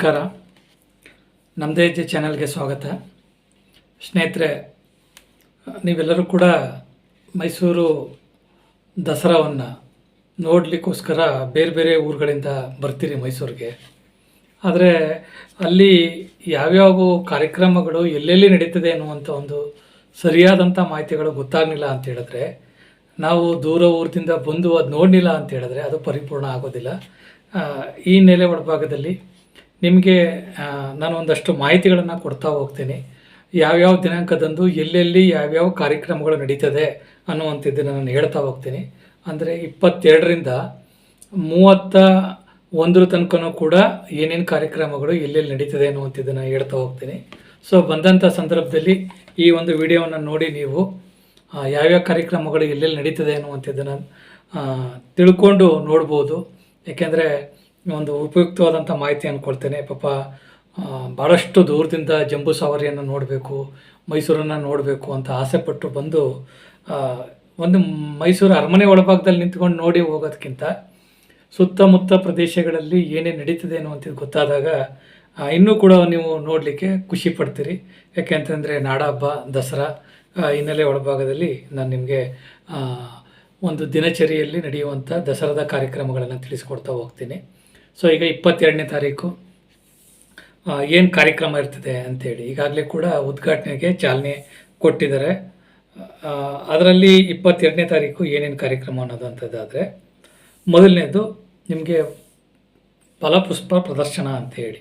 ನಮಸ್ಕಾರ. ನಮ್ಮದೇ ಹೆಜ್ಜೆ ಚಾನಲ್ಗೆ ಸ್ವಾಗತ. ಸ್ನೇಹಿತರೆ, ನೀವೆಲ್ಲರೂ ಕೂಡ ಮೈಸೂರು ದಸರಾವನ್ನು ನೋಡಲಿಕ್ಕೋಸ್ಕರ ಬೇರೆ ಬೇರೆ ಊರುಗಳಿಂದ ಬರ್ತೀರಿ ಮೈಸೂರಿಗೆ. ಆದರೆ ಅಲ್ಲಿ ಯಾವ್ಯಾವ ಕಾರ್ಯಕ್ರಮಗಳು ಎಲ್ಲೆಲ್ಲಿ ನಡೀತದೆ ಅನ್ನುವಂಥ ಒಂದು ಸರಿಯಾದಂಥ ಮಾಹಿತಿಗಳು ಗೊತ್ತಾಗಲಿಲ್ಲ ಅಂತ ಹೇಳಿದ್ರೆ, ನಾವು ದೂರ ಊರದಿಂದ ಬಂದು ಅದು ನೋಡಲಿಲ್ಲ ಅಂತ ಹೇಳಿದ್ರೆ ಅದು ಪರಿಪೂರ್ಣ ಆಗೋದಿಲ್ಲ. ಈ ನೆಲೆ ಒಳಭಾಗದಲ್ಲಿ ನಿಮಗೆ ನಾನು ಒಂದಷ್ಟು ಮಾಹಿತಿಗಳನ್ನು ಕೊಡ್ತಾ ಹೋಗ್ತೀನಿ. ಯಾವ್ಯಾವ ದಿನಾಂಕದಂದು ಎಲ್ಲೆಲ್ಲಿ ಯಾವ್ಯಾವ ಕಾರ್ಯಕ್ರಮಗಳು ನಡೀತದೆ ಅನ್ನುವಂಥದ್ದನ್ನು ನಾನು ಹೇಳ್ತಾ ಹೋಗ್ತೀನಿ. ಅಂದರೆ ಇಪ್ಪತ್ತೆರಡರಿಂದ ಮೂವತ್ತ ಒಂದರ ತನಕನೂ ಕೂಡ ಏನೇನು ಕಾರ್ಯಕ್ರಮಗಳು ಎಲ್ಲೆಲ್ಲಿ ನಡೀತದೆ ಅನ್ನುವಂಥದ್ದನ್ನು ಹೇಳ್ತಾ ಹೋಗ್ತೀನಿ. ಸೊ ಬಂದಂಥ ಸಂದರ್ಭದಲ್ಲಿ ಈ ಒಂದು ವಿಡಿಯೋವನ್ನು ನೋಡಿ ನೀವು ಯಾವ್ಯಾವ ಕಾರ್ಯಕ್ರಮಗಳು ಎಲ್ಲೆಲ್ಲಿ ನಡೀತದೆ ಅನ್ನುವಂಥದ್ದನ್ನು ತಿಳ್ಕೊಂಡು ನೋಡ್ಬೋದು. ಏಕೆಂದರೆ ಒಂದು ಉಪಯುಕ್ತವಾದಂಥ ಮಾಹಿತಿಯನ್ನು ಕೊಡ್ತೇನೆ. ಪಾಪ ಭಾಳಷ್ಟು ದೂರದಿಂದ ಜಂಬೂ ಸವಾರಿಯನ್ನು ನೋಡಬೇಕು, ಮೈಸೂರನ್ನು ನೋಡಬೇಕು ಅಂತ ಆಸೆಪಟ್ಟು ಬಂದು ಒಂದು ಮೈಸೂರು ಅರಮನೆ ಒಳಭಾಗದಲ್ಲಿ ನಿಂತ್ಕೊಂಡು ನೋಡಿ ಹೋಗೋದಕ್ಕಿಂತ ಸುತ್ತಮುತ್ತ ಪ್ರದೇಶಗಳಲ್ಲಿ ಏನೇ ನಡೀತದೆ ಅನ್ನುವಂಥದ್ದು ಗೊತ್ತಾದಾಗ ಇನ್ನೂ ಕೂಡ ನೀವು ನೋಡಲಿಕ್ಕೆ ಖುಷಿ ಪಡ್ತೀರಿ. ಯಾಕೆ ಅಂತಂದರೆ ನಾಡಹಬ್ಬ ದಸರಾ ಹಿನ್ನೆಲೆ ಒಳಭಾಗದಲ್ಲಿ ನಾನು ನಿಮಗೆ ಒಂದು ದಿನಚರಿಯಲ್ಲಿ ನಡೆಯುವಂಥ ದಸರಾದ ಕಾರ್ಯಕ್ರಮಗಳನ್ನು ತಿಳಿಸ್ಕೊಡ್ತಾ ಹೋಗ್ತೀನಿ. ಸೊ ಈಗ ಇಪ್ಪತ್ತೆರಡನೇ ತಾರೀಕು ಏನು ಕಾರ್ಯಕ್ರಮ ಇರ್ತದೆ ಅಂತೇಳಿ ಈಗಾಗಲೇ ಕೂಡ ಉದ್ಘಾಟನೆಗೆ ಚಾಲನೆ ಕೊಟ್ಟಿದ್ದಾರೆ. ಅದರಲ್ಲಿ ಇಪ್ಪತ್ತೆರಡನೇ ತಾರೀಕು ಏನೇನು ಕಾರ್ಯಕ್ರಮ ಅನ್ನೋದು ಅಂಥದ್ದಾದರೆ ಮೊದಲನೇದು ನಿಮಗೆ ಫಲಪುಷ್ಪ ಪ್ರದರ್ಶನ ಅಂತ ಹೇಳಿ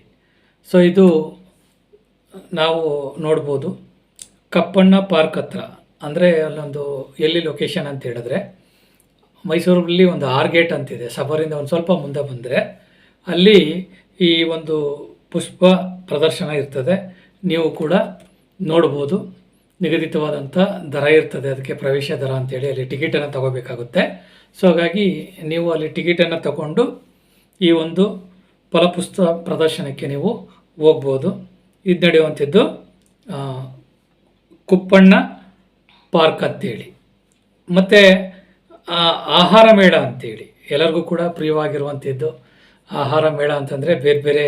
ಸೊ ಇದು ನಾವು ನೋಡ್ಬೋದು. ಕಪ್ಪಣ್ಣ ಪಾರ್ಕ್ ಹತ್ರ, ಅಂದರೆ ಅಲ್ಲೊಂದು ಎಲ್ಲಿ ಲೊಕೇಶನ್ ಅಂತ ಹೇಳಿದ್ರೆ ಮೈಸೂರಲ್ಲಿ ಒಂದು ಆರ್ ಗೇಟ್ ಅಂತಿದೆ. ಸಬರಿಂದ ಒಂದು ಸ್ವಲ್ಪ ಮುಂದೆ ಬಂದರೆ ಅಲ್ಲಿ ಈ ಒಂದು ಪುಷ್ಪ ಪ್ರದರ್ಶನ ಇರ್ತದೆ. ನೀವು ಕೂಡ ನೋಡ್ಬೋದು. ನಿಗದಿತವಾದಂಥ ದರ ಇರ್ತದೆ. ಅದಕ್ಕೆ ಪ್ರವೇಶ ದರ ಅಂತೇಳಿ ಅಲ್ಲಿ ಟಿಕೆಟನ್ನು ತಗೋಬೇಕಾಗುತ್ತೆ. ಸೊ ಹಾಗಾಗಿ ನೀವು ಅಲ್ಲಿ ಟಿಕೆಟನ್ನು ತಗೊಂಡು ಈ ಒಂದು ಫಲಪುಸ್ತ ಪ್ರದರ್ಶನಕ್ಕೆ ನೀವು ಹೋಗ್ಬೋದು. ಇದು ನಡೆಯುವಂಥದ್ದು ಕುಪ್ಪಣ್ಣ ಪಾರ್ಕ್ ಅಂತೇಳಿ. ಮತ್ತು ಆಹಾರ ಮೇಳ ಅಂತೇಳಿ. ಎಲ್ಲರಿಗೂ ಕೂಡ ಪ್ರಿಯವಾಗಿರುವಂಥದ್ದು. ಆಹಾರ ಮೇಳ ಅಂತಂದರೆ ಬೇರೆ ಬೇರೆ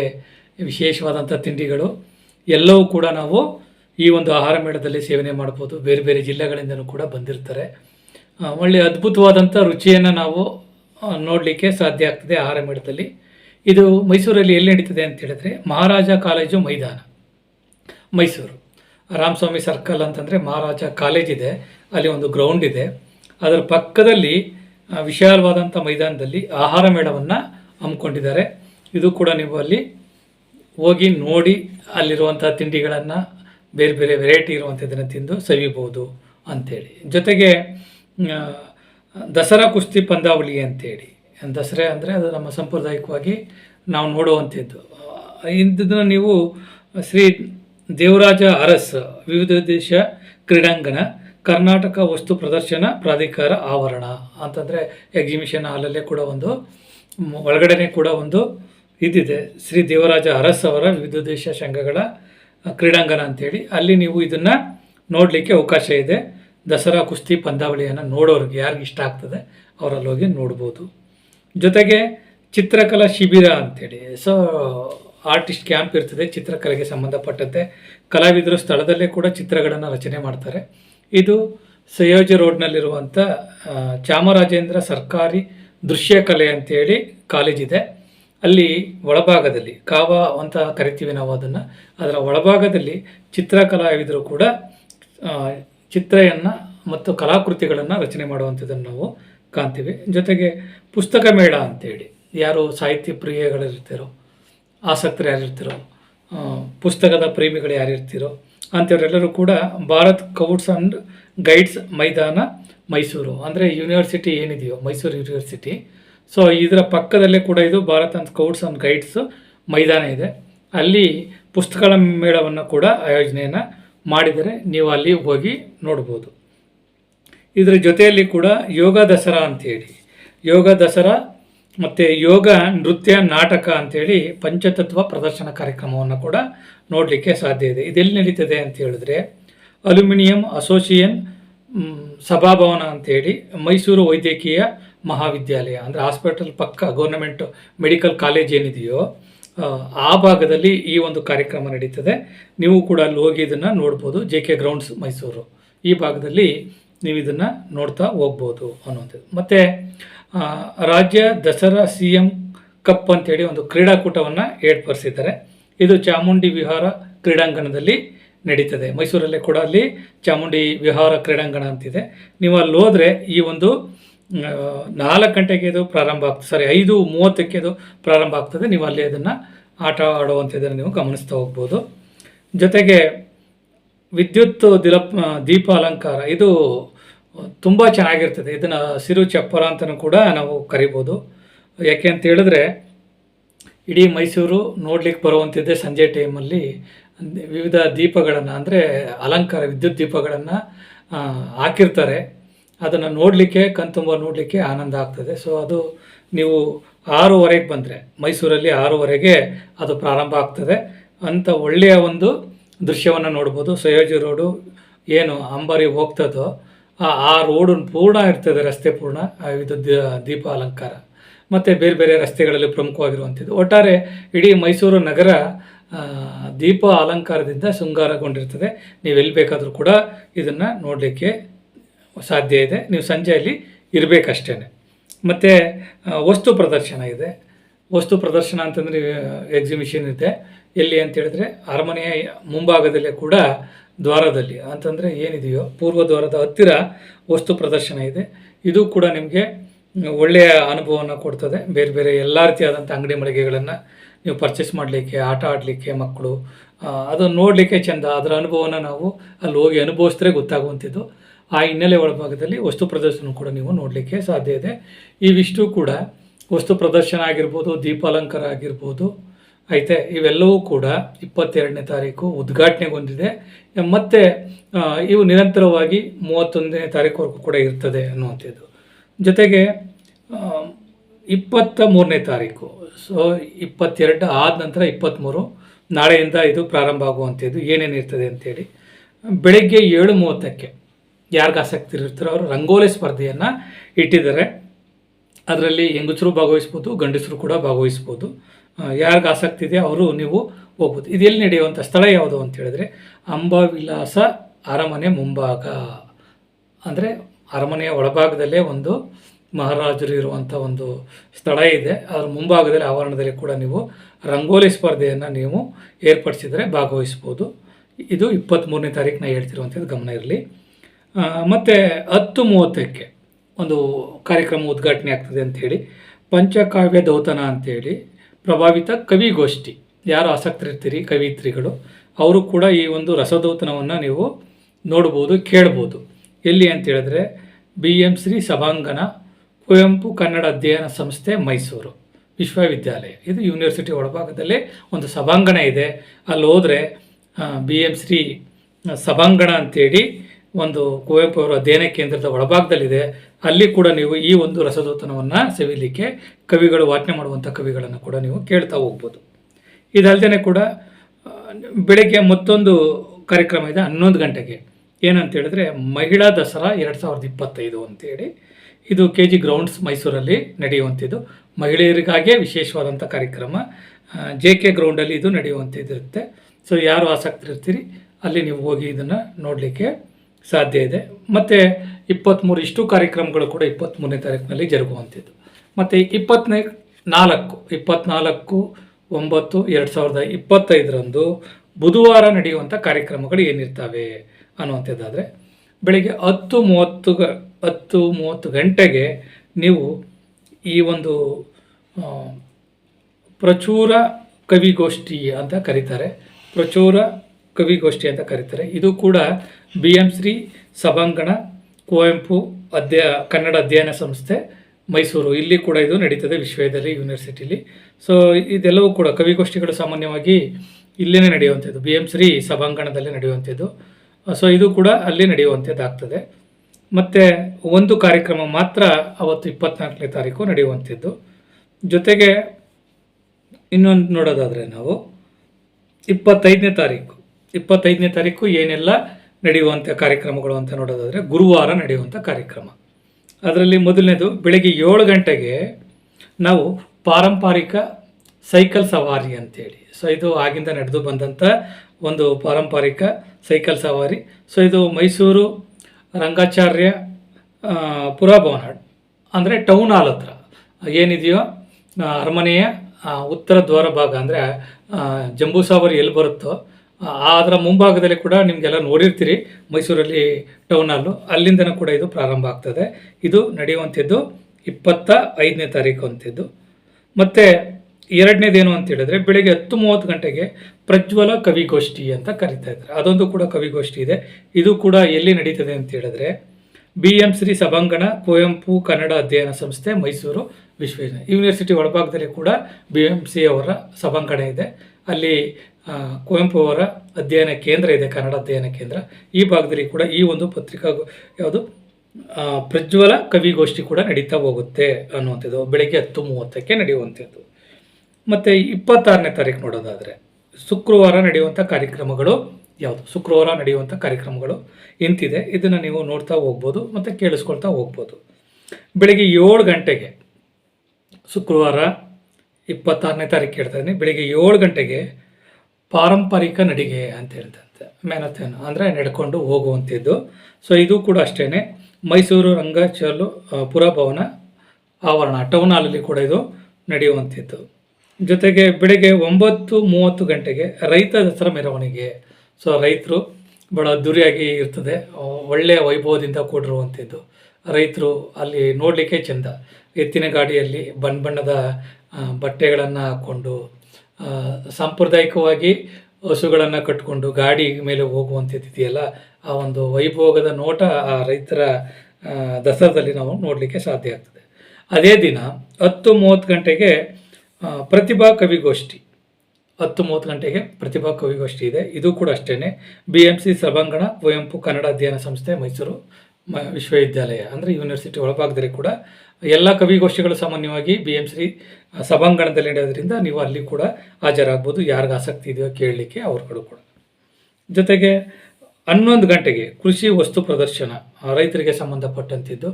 ವಿಶೇಷವಾದಂಥ ತಿಂಡಿಗಳು. ಎಲ್ಲವೂ ಕೂಡ ನಾವು ಈ ಒಂದು ಆಹಾರ ಮೇಳದಲ್ಲಿ ಸೇವನೆ ಮಾಡ್ಬೋದು. ಬೇರೆ ಬೇರೆ ಜಿಲ್ಲೆಗಳಿಂದಲೂ ಕೂಡ ಬಂದಿರ್ತಾರೆ. ಒಳ್ಳೆಯ ಅದ್ಭುತವಾದಂಥ ರುಚಿಯನ್ನು ನಾವು ನೋಡಲಿಕ್ಕೆ ಸಾಧ್ಯ ಆಗ್ತದೆ ಆಹಾರ ಮೇಳದಲ್ಲಿ. ಇದು ಮೈಸೂರಲ್ಲಿ ಎಲ್ಲಿ ನಡೀತದೆ ಅಂತ ಹೇಳಿದ್ರೆ ಮಹಾರಾಜ ಕಾಲೇಜು ಮೈದಾನ. ಮೈಸೂರು. ರಾಮಸ್ವಾಮಿ ಸರ್ಕಲ್ ಅಂತಂದರೆ ಮಹಾರಾಜ ಕಾಲೇಜ್ ಇದೆ. ಅಲ್ಲಿ ಒಂದು ಗ್ರೌಂಡ್ ಇದೆ. ಅದರ ಪಕ್ಕದಲ್ಲಿ ವಿಶಾಲವಾದಂಥ ಮೈದಾನದಲ್ಲಿ ಆಹಾರ ಮೇಳವನ್ನು ಹಮ್ಮಿಕೊಂಡಿದ್ದಾರೆ. ಇದು ಕೂಡ ನೀವು ಅಲ್ಲಿ ಹೋಗಿ ನೋಡಿ ಅಲ್ಲಿರುವಂಥ ತಿಂಡಿಗಳನ್ನು ಬೇರೆ ಬೇರೆ ವೆರೈಟಿ ಇರುವಂಥದ್ದನ್ನು ತಿಂದು ಸವಿಬೋದು ಅಂಥೇಳಿ ಜೊತೆಗೆ ದಸರಾ ಕುಸ್ತಿ ಪಂದಾವಳಿ ಅಂತೇಳಿ. ದಸರಾ ಅಂದರೆ ಅದು ನಮ್ಮ ಸಾಂಪ್ರದಾಯಿಕವಾಗಿ ನಾವು ನೋಡುವಂಥದ್ದು. ಇಂಥದ್ದನ್ನು ನೀವು ಶ್ರೀ ದೇವರಾಜ ಅರಸ್ ವಿವಿಧ ದೇಶ ಕ್ರೀಡಾಂಗಣ ಕರ್ನಾಟಕ ವಸ್ತು ಪ್ರದರ್ಶನ ಪ್ರಾಧಿಕಾರ ಆವರಣ ಅಂತಂದರೆ ಎಕ್ಸಿಬಿಷನ್ ಹಾಲಲ್ಲೇ ಕೂಡ ಒಂದು ಒಳಗಡೆನೆ ಕೂಡ ಒಂದು ಇದಿದೆ. ಶ್ರೀ ದೇವರಾಜ ಅರಸ್ ಅವರ ವಿವಿಧ ದೇಶ ಸಂಘಗಳ ಕ್ರೀಡಾಂಗಣ ಅಂತೇಳಿ. ಅಲ್ಲಿ ನೀವು ಇದನ್ನು ನೋಡಲಿಕ್ಕೆ ಅವಕಾಶ ಇದೆ. ದಸರಾ ಕುಸ್ತಿ ಪಂದ್ಯಾವಳಿಯನ್ನು ನೋಡೋರಿಗೆ ಯಾರಿಗೆ ಇಷ್ಟ ಆಗ್ತದೆ ಅವರಲ್ಲಿ ಹೋಗಿ ನೋಡ್ಬೋದು. ಜೊತೆಗೆ ಚಿತ್ರಕಲಾ ಶಿಬಿರ ಅಂತೇಳಿ. ಸೊ ಆರ್ಟಿಸ್ಟ್ ಕ್ಯಾಂಪ್ ಇರ್ತದೆ, ಚಿತ್ರಕಲೆಗೆ ಸಂಬಂಧಪಟ್ಟಂತೆ ಕಲಾವಿದರು ಸ್ಥಳದಲ್ಲೇ ಕೂಡ ಚಿತ್ರಗಳನ್ನು ರಚನೆ ಮಾಡ್ತಾರೆ. ಇದು ಸಯೋಜ ರೋಡ್ನಲ್ಲಿರುವಂಥ ಚಾಮರಾಜೇಂದ್ರ ಸರ್ಕಾರಿ ದೃಶ್ಯಕಲೆ ಅಂತೇಳಿ ಕಾಲೇಜಿದೆ ಅಲ್ಲಿ ಒಳಭಾಗದಲ್ಲಿ ಕಾವ ಅಂತ ಕರಿತೀವಿ ನಾವು ಅದನ್ನು. ಅದರ ಒಳಭಾಗದಲ್ಲಿ ಚಿತ್ರಕಲಾವಿದರು ಕೂಡ ಚಿತ್ರೆಯನ್ನು ಮತ್ತು ಕಲಾಕೃತಿಗಳನ್ನು ರಚನೆ ಮಾಡುವಂಥದ್ದನ್ನು ನಾವು ಕಾಣ್ತೀವಿ. ಜೊತೆಗೆ ಪುಸ್ತಕ ಮೇಳ ಅಂತೇಳಿ ಯಾರು ಸಾಹಿತ್ಯ ಪ್ರಿಯಗಳಿರ್ತಿರೋ ಆಸಕ್ತರು ಯಾರಿರ್ತಿರೋ ಪುಸ್ತಕದ ಪ್ರೇಮಿಗಳು ಯಾರಿರ್ತಿರೋ ಅಂಥವರೆಲ್ಲರೂ ಕೂಡ ಭಾರತ್ ಕೌಟ್ಸ್ ಆ್ಯಂಡ್ ಗೈಡ್ಸ್ ಮೈದಾನ ಮೈಸೂರು ಅಂದರೆ ಯೂನಿವರ್ಸಿಟಿ ಏನಿದೆಯೋ ಮೈಸೂರು ಯೂನಿವರ್ಸಿಟಿ ಸೊ ಇದರ ಪಕ್ಕದಲ್ಲೇ ಕೂಡ ಇದು Bharat and scouts and guides ಮೈದಾನ ಇದೆ. ಅಲ್ಲಿ ಪುಸ್ತಕಗಳ ಮೇಳವನ್ನು ಕೂಡ ಆಯೋಜನೆಯನ್ನು ಮಾಡಿದರೆ ನೀವು ಅಲ್ಲಿ ಹೋಗಿ ನೋಡ್ಬೋದು. ಇದರ ಜೊತೆಯಲ್ಲಿ ಕೂಡ ಯೋಗ ದಸರಾ ಅಂತೇಳಿ. ಯೋಗ ದಸರಾ ಮತ್ತು ಯೋಗ ನೃತ್ಯ ನಾಟಕ ಅಂತೇಳಿ ಪಂಚತತ್ವ ಪ್ರದರ್ಶನ ಕಾರ್ಯಕ್ರಮವನ್ನು ಕೂಡ ನೋಡಲಿಕ್ಕೆ ಸಾಧ್ಯ ಇದೆ. ಇದೆಲ್ಲಿ ನಡೀತದೆ ಅಂತ ಹೇಳಿದ್ರೆ ಅಲ್ಯೂಮಿನಿಯಂ ಅಸೋಸಿಯೇಷನ್ ಮ್, ಸಭಾಭವನ ಅಂತೇಳಿ ಮೈಸೂರು ವೈದ್ಯಕೀಯ ಮಹಾವಿದ್ಯಾಲಯ ಅಂದರೆ ಹಾಸ್ಪಿಟಲ್ ಪಕ್ಕ ಗೌರ್ನಮೆಂಟ್ ಮೆಡಿಕಲ್ ಕಾಲೇಜ್ ಏನಿದೆಯೋ ಆ, ಭಾಗದಲ್ಲಿ ಈ ಒಂದು ಕಾರ್ಯಕ್ರಮ ನಡೀತದೆ. ನೀವು ಕೂಡ ಅಲ್ಲಿ ಹೋಗಿ ಇದನ್ನು ನೋಡ್ಬೋದು. J K grounds Mysuru. ಈ ಭಾಗದಲ್ಲಿ ನೀವು ಇದನ್ನು ನೋಡ್ತಾ ಹೋಗ್ಬೋದು ಅನ್ನೋದು ಮತ್ತು ರಾಜ್ಯ ದಸರಾ ಸಿ ಎಂ ಕಪ್ ಅಂತೇಳಿ ಒಂದು ಕ್ರೀಡಾಕೂಟವನ್ನು ಏರ್ಪಡಿಸಿದ್ದಾರೆ. ಇದು ಚಾಮುಂಡಿ ವಿಹಾರ ಕ್ರೀಡಾಂಗಣದಲ್ಲಿ ನಡೀತದೆ. ಮೈಸೂರಲ್ಲೇ ಕೂಡ ಅಲ್ಲಿ ಚಾಮುಂಡಿ ವಿಹಾರ ಕ್ರೀಡಾಂಗಣ ಅಂತಿದೆ. ನೀವು ಅಲ್ಲಿ ಹೋದರೆ ಈ ಒಂದು ನಾಲ್ಕು ಗಂಟೆಗೆ ಇದು ಪ್ರಾರಂಭ ಆಗ್ತದೆ. ಸಾರಿ ಐದು ಮೂವತ್ತಕ್ಕೆ ಇದು ಪ್ರಾರಂಭ ಆಗ್ತದೆ. ನೀವು ಅಲ್ಲಿ ಅದನ್ನು ಆಟ ಆಡುವಂಥದ್ದನ್ನು ನೀವು ಗಮನಿಸ್ತಾ ಹೋಗ್ಬೋದು. ಜೊತೆಗೆ ವಿದ್ಯುತ್ ದಿಲ ದೀಪ ಅಲಂಕಾರ, ಇದು ತುಂಬ ಚೆನ್ನಾಗಿರ್ತದೆ. ಇದನ್ನು ಸಿರು ಚಪ್ಪರ ಅಂತಲೂ ಕೂಡ ನಾವು ಕರಿಬೋದು. ಯಾಕೆ ಅಂತ ಹೇಳಿದ್ರೆ, ಇಡೀ ಮೈಸೂರು ನೋಡ್ಲಿಕ್ಕೆ ಬರುವಂಥದ್ದೇ ಸಂಜೆ ಟೈಮಲ್ಲಿ ವಿವಿಧ ದೀಪಗಳನ್ನು, ಅಂದರೆ ಅಲಂಕಾರ, ವಿದ್ಯುತ್ ದೀಪಗಳನ್ನು ಹಾಕಿರ್ತಾರೆ. ಅದನ್ನು ನೋಡಲಿಕ್ಕೆ ಕಣ್ತುಂಬ ನೋಡಲಿಕ್ಕೆ ಆನಂದ ಆಗ್ತದೆ. ಸೊ ಅದು ನೀವು ಆರೂವರೆಗೆ ಬಂದರೆ, ಮೈಸೂರಲ್ಲಿ ಆರೂವರೆಗೆ ಅದು ಪ್ರಾರಂಭ ಆಗ್ತದೆ. ಅಂಥ ಒಳ್ಳೆಯ ಒಂದು ದೃಶ್ಯವನ್ನು ನೋಡ್ಬೋದು. ಸಯೋಜಿ ರೋಡು ಏನು ಅಂಬಾರಿ ಹೋಗ್ತದೋ, ಆ ಆ ರೋಡು ಪೂರ್ಣ ಇರ್ತದೆ, ರಸ್ತೆ ಪೂರ್ಣ ಇದು ದೀಪ ಅಲಂಕಾರ. ಮತ್ತು ಬೇರೆ ಬೇರೆ ರಸ್ತೆಗಳಲ್ಲಿ ಪ್ರಮುಖವಾಗಿರುವಂಥದ್ದು. ಒಟ್ಟಾರೆ ಇಡೀ ಮೈಸೂರು ನಗರ ದೀಪ ಅಲಂಕಾರದಿಂದ ಶೃಂಗಾರಗೊಂಡಿರ್ತದೆ. ನೀವು ಎಲ್ಲಿ ಬೇಕಾದರೂ ಕೂಡ ಇದನ್ನು ನೋಡಲಿಕ್ಕೆ ಸಾಧ್ಯ ಇದೆ. ನೀವು ಸಂಜೆಯಲ್ಲಿ ಇರಬೇಕಷ್ಟೇ ಮತ್ತು ವಸ್ತು ಪ್ರದರ್ಶನ ಇದೆ. ವಸ್ತು ಪ್ರದರ್ಶನ ಅಂತಂದರೆ ಎಕ್ಸಿಬಿಷನ್ ಇದೆ. ಎಲ್ಲಿ ಅಂತ ಹೇಳಿದ್ರೆ, ಅರಮನೆಯ ಮುಂಭಾಗದಲ್ಲೇ ಕೂಡ ದ್ವಾರದಲ್ಲಿ. ಅಂತಂದರೆ ಏನಿದೆಯೋ, ಪೂರ್ವ ದ್ವಾರದ ಹತ್ತಿರ ವಸ್ತು ಪ್ರದರ್ಶನ ಇದೆ. ಇದು ಕೂಡ ನಿಮಗೆ ಒಳ್ಳೆಯ ಅನುಭವವನ್ನು ಕೊಡ್ತದೆ. ಬೇರೆ ಬೇರೆ ಎಲ್ಲ ರೀತಿಯಾದಂಥ ಅಂಗಡಿ ಮಳಿಗೆಗಳನ್ನು ನೀವು ಪರ್ಚೇಸ್ ಮಾಡಲಿಕ್ಕೆ, ಆಟ ಆಡಲಿಕ್ಕೆ ಮಕ್ಕಳು ಅದನ್ನು ನೋಡಲಿಕ್ಕೆ ಚೆಂದ, ಅದರ ಅನುಭವನ ನಾವು ಅಲ್ಲಿ ಹೋಗಿ ಅನುಭವಿಸಿದ್ರೆ ಗೊತ್ತಾಗುವಂಥದ್ದು. ಆ ಹಿನ್ನೆಲೆ ಒಳಭಾಗದಲ್ಲಿ ವಸ್ತು ಪ್ರದರ್ಶನ ಕೂಡ ನೀವು ನೋಡಲಿಕ್ಕೆ ಸಾಧ್ಯ ಇದೆ. ಇವಿಷ್ಟು ಕೂಡ ವಸ್ತು ಪ್ರದರ್ಶನ ಆಗಿರ್ಬೋದು, ದೀಪಾಲಂಕಾರ ಆಗಿರ್ಬೋದು, ಐತೆ, ಇವೆಲ್ಲವೂ ಕೂಡ ಇಪ್ಪತ್ತೆರಡನೇ ತಾರೀಕು ಉದ್ಘಾಟನೆಗೊಂಡಿದೆ. ಮತ್ತು ಇವು ನಿರಂತರವಾಗಿ ಮೂವತ್ತೊಂದನೇ ತಾರೀಕುವರೆಗೂ ಕೂಡ ಇರ್ತದೆ ಅನ್ನುವಂಥದ್ದು. ಜೊತೆಗೆ ಇಪ್ಪತ್ತ ಮೂರನೇ ತಾರೀಕು. ಸೊ ಇಪ್ಪತ್ತೆರಡು ಆದ ನಂತರ ಇಪ್ಪತ್ತ್ಮೂರು ನಾಳೆಯಿಂದ ಇದು ಪ್ರಾರಂಭ ಆಗುವಂಥದ್ದು ಏನೇನು ಇರ್ತದೆ ಅಂತೇಳಿ. ಬೆಳಗ್ಗೆ ಏಳು ಮೂವತ್ತಕ್ಕೆ ಯಾರಿಗೆ ಆಸಕ್ತಿ ಇರ್ತಾರೋ ಅವರು ರಂಗೋಲಿ ಸ್ಪರ್ಧೆಯನ್ನು ಇಟ್ಟಿದ್ದಾರೆ. ಅದರಲ್ಲಿ ಹೆಂಗಸರು ಭಾಗವಹಿಸ್ಬೋದು, ಗಂಡಸರು ಕೂಡ ಭಾಗವಹಿಸ್ಬೋದು. ಯಾರಿಗೆ ಆಸಕ್ತಿ ಇದೆ ಅವರು ನೀವು ಹೋಗ್ಬೋದು. ಇದು ಎಲ್ಲಿ ನಡೆಯುವಂಥ ಸ್ಥಳ ಯಾವುದು ಅಂತ ಹೇಳಿದ್ರೆ ಅಂಬಾವಿಲಾಸ ಅರಮನೆ ಮುಂಭಾಗ. ಅಂದರೆ ಅರಮನೆಯ ಒಳಭಾಗದಲ್ಲೇ ಒಂದು ಮಹಾರಾಜರು ಇರುವಂಥ ಒಂದು ಸ್ಥಳ ಇದೆ. ಅದರ ಮುಂಭಾಗದಲ್ಲಿ ಆವರಣದಲ್ಲಿ ಕೂಡ ನೀವು ರಂಗೋಲಿ ಸ್ಪರ್ಧೆಯನ್ನು ನೀವು ಏರ್ಪಡಿಸಿದರೆ ಭಾಗವಹಿಸ್ಬೋದು. ಇದು ಇಪ್ಪತ್ತ್ಮೂರನೇ ತಾರೀಕು ಹೇಳ್ತಿರುವಂಥದ್ದು ಗಮನ ಇರಲಿ. ಮತ್ತು ಹತ್ತು ಮೂವತ್ತಕ್ಕೆ ಒಂದು ಕಾರ್ಯಕ್ರಮ ಉದ್ಘಾಟನೆ ಆಗ್ತದೆ ಅಂಥೇಳಿ ಪಂಚಕಾವ್ಯ ದೌತನ ಅಂಥೇಳಿ ಪ್ರಭಾವಿತ ಕವಿಗೋಷ್ಠಿ ಯಾರು ಆಸಕ್ತರಿರ್ತೀರಿ? ಕವಿತ್ರಿಗಳು. ಅವರು ಕೂಡ ಈ ಒಂದು ರಸದೌತನವನ್ನು ನೀವು ನೋಡ್ಬೋದು, ಕೇಳ್ಬೋದು. ಎಲ್ಲಿ ಅಂತ ಹೇಳಿದ್ರೆ ಬಿ ಎಂ ಶ್ರೀ ಸಭಾಂಗಣ ಕುವೆಂಪು ಕನ್ನಡ ಅಧ್ಯಯನ ಸಂಸ್ಥೆ ಮೈಸೂರು ವಿಶ್ವವಿದ್ಯಾಲಯ. ಇದು ಯೂನಿವರ್ಸಿಟಿ ಒಳಭಾಗದಲ್ಲಿ ಒಂದು ಸಭಾಂಗಣ ಇದೆ. ಅಲ್ಲಿ ಹೋದರೆ ಬಿ ಎಂ ಶ್ರೀ ಸಭಾಂಗಣ ಅಂತೇಳಿ ಒಂದು ಕುವೆಂಪು ಅವರ ಅಧ್ಯಯನ ಕೇಂದ್ರದ ಒಳಭಾಗದಲ್ಲಿದೆ. ಅಲ್ಲಿ ಕೂಡ ನೀವು ಈ ಒಂದು ರಸದೋತನವನ್ನು ಸವಿಲಿಕ್ಕೆ ಕವಿಗಳು ವಾಚನೆ ಮಾಡುವಂಥ ಕವಿಗಳನ್ನು ಕೂಡ ನೀವು ಕೇಳ್ತಾ ಹೋಗ್ಬೋದು. ಇದಲ್ಲದೆ ಕೂಡ ಬೆಳಗ್ಗೆ ಮತ್ತೊಂದು ಕಾರ್ಯಕ್ರಮ ಇದೆ ಹನ್ನೊಂದು ಗಂಟೆಗೆ. ಏನಂತ ಹೇಳಿದ್ರೆ ಮಹಿಳಾ ದಸರಾ ಎರಡು ಸಾವಿರದ ಇಪ್ಪತ್ತೈದು ಅಂತೇಳಿ. ಇದು ಕೆ ಜಿ ಗ್ರೌಂಡ್ಸ್ ಮೈಸೂರಲ್ಲಿ ನಡೆಯುವಂಥದ್ದು. ಮಹಿಳೆಯರಿಗಾಗಿಯೇ ವಿಶೇಷವಾದಂಥ ಕಾರ್ಯಕ್ರಮ. ಜೆ ಕೆ ಗ್ರೌಂಡಲ್ಲಿ ಇದು ನಡೆಯುವಂಥದ್ದು ಇರುತ್ತೆ. ಸೊ, ಯಾರು ಆಸಕ್ತಿ ಇರ್ತೀರಿ ಅಲ್ಲಿ ನೀವು ಹೋಗಿ ಇದನ್ನು ನೋಡಲಿಕ್ಕೆ ಸಾಧ್ಯ ಇದೆ. ಮತ್ತು ಇಪ್ಪತ್ತ್ಮೂರು ಇಷ್ಟು ಕಾರ್ಯಕ್ರಮಗಳು ಕೂಡ ಇಪ್ಪತ್ತ್ಮೂರನೇ ತಾರೀಕಿನಲ್ಲಿ ಜರುಗುವಂಥದ್ದು. ಮತ್ತು ಇಪ್ಪತ್ತನೇ, ನಾಲ್ಕು, ಇಪ್ಪತ್ತ್ನಾಲ್ಕು, ಒಂಬತ್ತು, ಎರಡು ಸಾವಿರದ ಇಪ್ಪತ್ತೈದರಂದು ಬುಧವಾರ ನಡೆಯುವಂಥ ಕಾರ್ಯಕ್ರಮಗಳು ಏನಿರ್ತವೆ ಅನ್ನುವಂಥದ್ದಾದರೆ, ಬೆಳಿಗ್ಗೆ ಹತ್ತು ಮೂವತ್ತು ಹತ್ತು ಮೂವತ್ತು ಗಂಟೆಗೆ ನೀವು ಈ ಒಂದು ಪ್ರಚುರ ಕವಿಗೋಷ್ಠಿ ಅಂತ ಕರೀತಾರೆ. ಪ್ರಚುರ ಕವಿಗೋಷ್ಠಿ ಅಂತ ಕರೀತಾರೆ. ಇದು ಕೂಡ ಬಿ ಎಂ ಶ್ರೀ ಸಭಾಂಗಣ, ಕುವೆಂಪು ಅಧ್ಯ, ಕನ್ನಡ ಅಧ್ಯಯನ ಸಂಸ್ಥೆ, ಮೈಸೂರು. ಇಲ್ಲಿ ಕೂಡ ಇದು ನಡೀತದೆ ವಿಶ್ವವಿದ್ಯಾಲಯ, ಯೂನಿವರ್ಸಿಟಿಲಿ. ಸೊ ಇದೆಲ್ಲವೂ ಕೂಡ ಕವಿಗೋಷ್ಠಿಗಳು ಸಾಮಾನ್ಯವಾಗಿ ಇಲ್ಲೇ ನಡೆಯುವಂಥದ್ದು. ಬಿ ಎಂ ಶ್ರೀ ಸಭಾಂಗಣದಲ್ಲಿ ನಡೆಯುವಂಥದ್ದು. ಸೊ ಇದು ಕೂಡ ಅಲ್ಲಿ ನಡೆಯುವಂಥದ್ದು ಆಗ್ತದೆ ಮತ್ತು ಒಂದು ಕಾರ್ಯಕ್ರಮ ಮಾತ್ರ ಅವತ್ತು ಇಪ್ಪತ್ನಾಲ್ಕನೇ ತಾರೀಕು ನಡೆಯುವಂಥದ್ದು ಜೊತೆಗೆ ಇನ್ನೊಂದು ನೋಡೋದಾದರೆ ನಾವು ಇಪ್ಪತ್ತೈದನೇ ತಾರೀಕು. ಇಪ್ಪತ್ತೈದನೇ ತಾರೀಕು ಏನೆಲ್ಲ ನಡೆಯುವಂಥ ಕಾರ್ಯಕ್ರಮಗಳು ಅಂತ ನೋಡೋದಾದರೆ ಗುರುವಾರ ನಡೆಯುವಂಥ ಕಾರ್ಯಕ್ರಮ. ಅದರಲ್ಲಿ ಮೊದಲನೇದು ಬೆಳಗ್ಗೆ ಏಳು ಗಂಟೆಗೆ ನಾವು ಪಾರಂಪರಿಕ ಸೈಕಲ್ ಸವಾರಿ ಅಂತೇಳಿ. ಸೊ ಇದು ಆಗಿಂದ ನಡೆದು ಬಂದಂಥ ಒಂದು ಪಾರಂಪರಿಕ ಸೈಕಲ್ ಸವಾರಿ. ಸೊ ಇದು ಮೈಸೂರು ರಂಗಾಚಾರ್ಯ ಪುರಭವನ ಅಂದರೆ ಟೌನ್ ಹಾಲ್ ಹತ್ರ. ಏನಿದೆಯೋ ಅರಮನೆಯ ಉತ್ತರ ದ್ವಾರ ಭಾಗ, ಅಂದರೆ ಜಂಬೂ ಸಾವರಿ ಎಲ್ಲಿ ಬರುತ್ತೋ ಅದರ ಮುಂಭಾಗದಲ್ಲಿ ಕೂಡ ನಿಮಗೆಲ್ಲ ನೋಡಿರ್ತೀರಿ, ಮೈಸೂರಲ್ಲಿ ಟೌನ್ ಹಾಲು ಅಲ್ಲಿಂದನೂ ಕೂಡ ಇದು ಪ್ರಾರಂಭ ಆಗ್ತದೆ. ಇದು ನಡೆಯುವಂಥದ್ದು ಇಪ್ಪತ್ತ ಐದನೇ ತಾರೀಕು ಅಂತಿದ್ದು ಮತ್ತು ಎರಡನೇದೇನು ಅಂತ ಹೇಳಿದ್ರೆ ಬೆಳಿಗ್ಗೆ ಹತ್ತು ಮೂವತ್ತು ಗಂಟೆಗೆ ಪ್ರಜ್ವಲ ಕವಿಗೋಷ್ಠಿ ಅಂತ ಕರಿತಾ ಇದ್ದಾರೆ. ಅದೊಂದು ಕೂಡ ಕವಿಗೋಷ್ಠಿ ಇದೆ. ಇದು ಕೂಡ ಎಲ್ಲಿ ನಡೀತದೆ ಅಂತ ಹೇಳಿದ್ರೆ ಬಿ ಎಂ ಶ್ರೀ ಸಭಾಂಗಣ, ಕುವೆಂಪು ಕನ್ನಡ ಅಧ್ಯಯನ ಸಂಸ್ಥೆ, ಮೈಸೂರು ವಿಶ್ವ ಯೂನಿವರ್ಸಿಟಿ ಒಳಭಾಗದಲ್ಲಿ ಕೂಡ ಬಿ ಎಂ ಸಿ ಅವರ ಸಭಾಂಗಣ ಇದೆ. ಅಲ್ಲಿ ಕುವೆಂಪು ಅವರ ಅಧ್ಯಯನ ಕೇಂದ್ರ ಇದೆ, ಕನ್ನಡ ಅಧ್ಯಯನ ಕೇಂದ್ರ. ಈ ಭಾಗದಲ್ಲಿ ಕೂಡ ಈ ಒಂದು ಪತ್ರಿಕಾ ಯಾವುದು ಪ್ರಜ್ವಲ ಕವಿಗೋಷ್ಠಿ ಕೂಡ ನಡೀತಾ ಹೋಗುತ್ತೆ ಅನ್ನುವಂಥದ್ದು. ಬೆಳಗ್ಗೆ ಹತ್ತು ಮೂವತ್ತಕ್ಕೆ ನಡೆಯುವಂಥದ್ದು. ಮತ್ತು ಇಪ್ಪತ್ತಾರನೇ ತಾರೀಕು ನೋಡೋದಾದರೆ ಶುಕ್ರವಾರ ನಡೆಯುವಂಥ ಕಾರ್ಯಕ್ರಮಗಳು ಯಾವುದು? ಶುಕ್ರವಾರ ನಡೆಯುವಂಥ ಕಾರ್ಯಕ್ರಮಗಳು ಇಂತಿದೆ. ಇದನ್ನು ನೀವು ನೋಡ್ತಾ ಹೋಗ್ಬೋದು ಮತ್ತು ಕೇಳಿಸ್ಕೊಳ್ತಾ ಹೋಗ್ಬೋದು. ಬೆಳಿಗ್ಗೆ ಏಳು ಗಂಟೆಗೆ ಶುಕ್ರವಾರ ಇಪ್ಪತ್ತಾರನೇ ತಾರೀಕು ಇದ್ದೀನಿ. ಬೆಳಿಗ್ಗೆ ಏಳು ಗಂಟೆಗೆ ಪಾರಂಪರಿಕ ನಡಿಗೆ ಅಂತ ಹೇಳ್ತಂತೆ. ಮ್ಯಾನತೇನು ಅಂದರೆ ನಡ್ಕೊಂಡು ಹೋಗುವಂಥದ್ದು ಸೊ ಇದು ಕೂಡ ಅಷ್ಟೇ ಮೈಸೂರು ರಂಗಚಲು ಪುರಭವನ ಆವರಣ, ಟೌನ್ ಹಾಲಲ್ಲಿ ಕೂಡ ಇದು ನಡೆಯುವಂಥದ್ದು ಜೊತೆಗೆ ಬೆಳಿಗ್ಗೆ ಒಂಬತ್ತು ಮೂವತ್ತು ಗಂಟೆಗೆ ರೈತ ದಸರಾ ಮೆರವಣಿಗೆ. ಸೊ ರೈತರು ಬಹಳ ಅದ್ದೂರಿಯಾಗಿ ಇರ್ತದೆ. ಒಳ್ಳೆಯ ವೈಭವದಿಂದ ಕೂಡಿರುವಂಥದ್ದು. ರೈತರು ಅಲ್ಲಿ ನೋಡಲಿಕ್ಕೆ ಚೆಂದ. ಎತ್ತಿನ ಗಾಡಿಯಲ್ಲಿ ಬಣ್ಣ ಬಣ್ಣದ ಬಟ್ಟೆಗಳನ್ನು ಹಾಕ್ಕೊಂಡು ಸಾಂಪ್ರದಾಯಿಕವಾಗಿ ಹಸುಗಳನ್ನು ಕಟ್ಕೊಂಡು ಗಾಡಿ ಮೇಲೆ ಹೋಗುವಂಥದ್ದು ಇದೆಯಲ್ಲ, ಆ ಒಂದು ವೈಭೋಗದ ನೋಟ ಆ ರೈತರ ದಸರಾದಲ್ಲಿ ನಾವು ನೋಡಲಿಕ್ಕೆ ಸಾಧ್ಯ ಆಗ್ತದೆ. ಅದೇ ದಿನ ಹತ್ತು ಮೂವತ್ತು ಗಂಟೆಗೆ ಪ್ರತಿಭಾ ಕವಿಗೋಷ್ಠಿ. ಹತ್ತು ಮೂವತ್ತು ಗಂಟೆಗೆ ಪ್ರತಿಭಾ ಕವಿಗೋಷ್ಠಿ ಇದೆ. ಇದು ಕೂಡ ಅಷ್ಟೇ ಬಿ ಎಂ ಸಿ ಸಭಾಂಗಣ ಕುವೆಂಪು ಕನ್ನಡ ಅಧ್ಯಯನ ಸಂಸ್ಥೆ, ಮೈಸೂರು ಮ, ವಿಶ್ವವಿದ್ಯಾಲಯ, ಅಂದರೆ ಯೂನಿವರ್ಸಿಟಿ ಒಳಭಾಗದಲ್ಲಿ ಕೂಡ ಎಲ್ಲ ಕವಿಗೋಷ್ಠಿಗಳು ಸಾಮಾನ್ಯವಾಗಿ ಬಿ ಎಂ ಸಿ ಸಭಾಂಗಣದಲ್ಲಿ ನಡೆಯೋದ್ರಿಂದ ನೀವು ಅಲ್ಲಿ ಕೂಡ ಹಾಜರಾಗ್ಬೋದು. ಯಾರಿಗೆ ಆಸಕ್ತಿ ಇದೆಯೋ ಕೇಳಲಿಕ್ಕೆ ಅವ್ರುಗಳು ಕೂಡ. ಜೊತೆಗೆ ಹನ್ನೊಂದು ಗಂಟೆಗೆ ಕೃಷಿ ವಸ್ತು ಪ್ರದರ್ಶನ ರೈತರಿಗೆ ಸಂಬಂಧಪಟ್ಟಂತಿದ್ದು.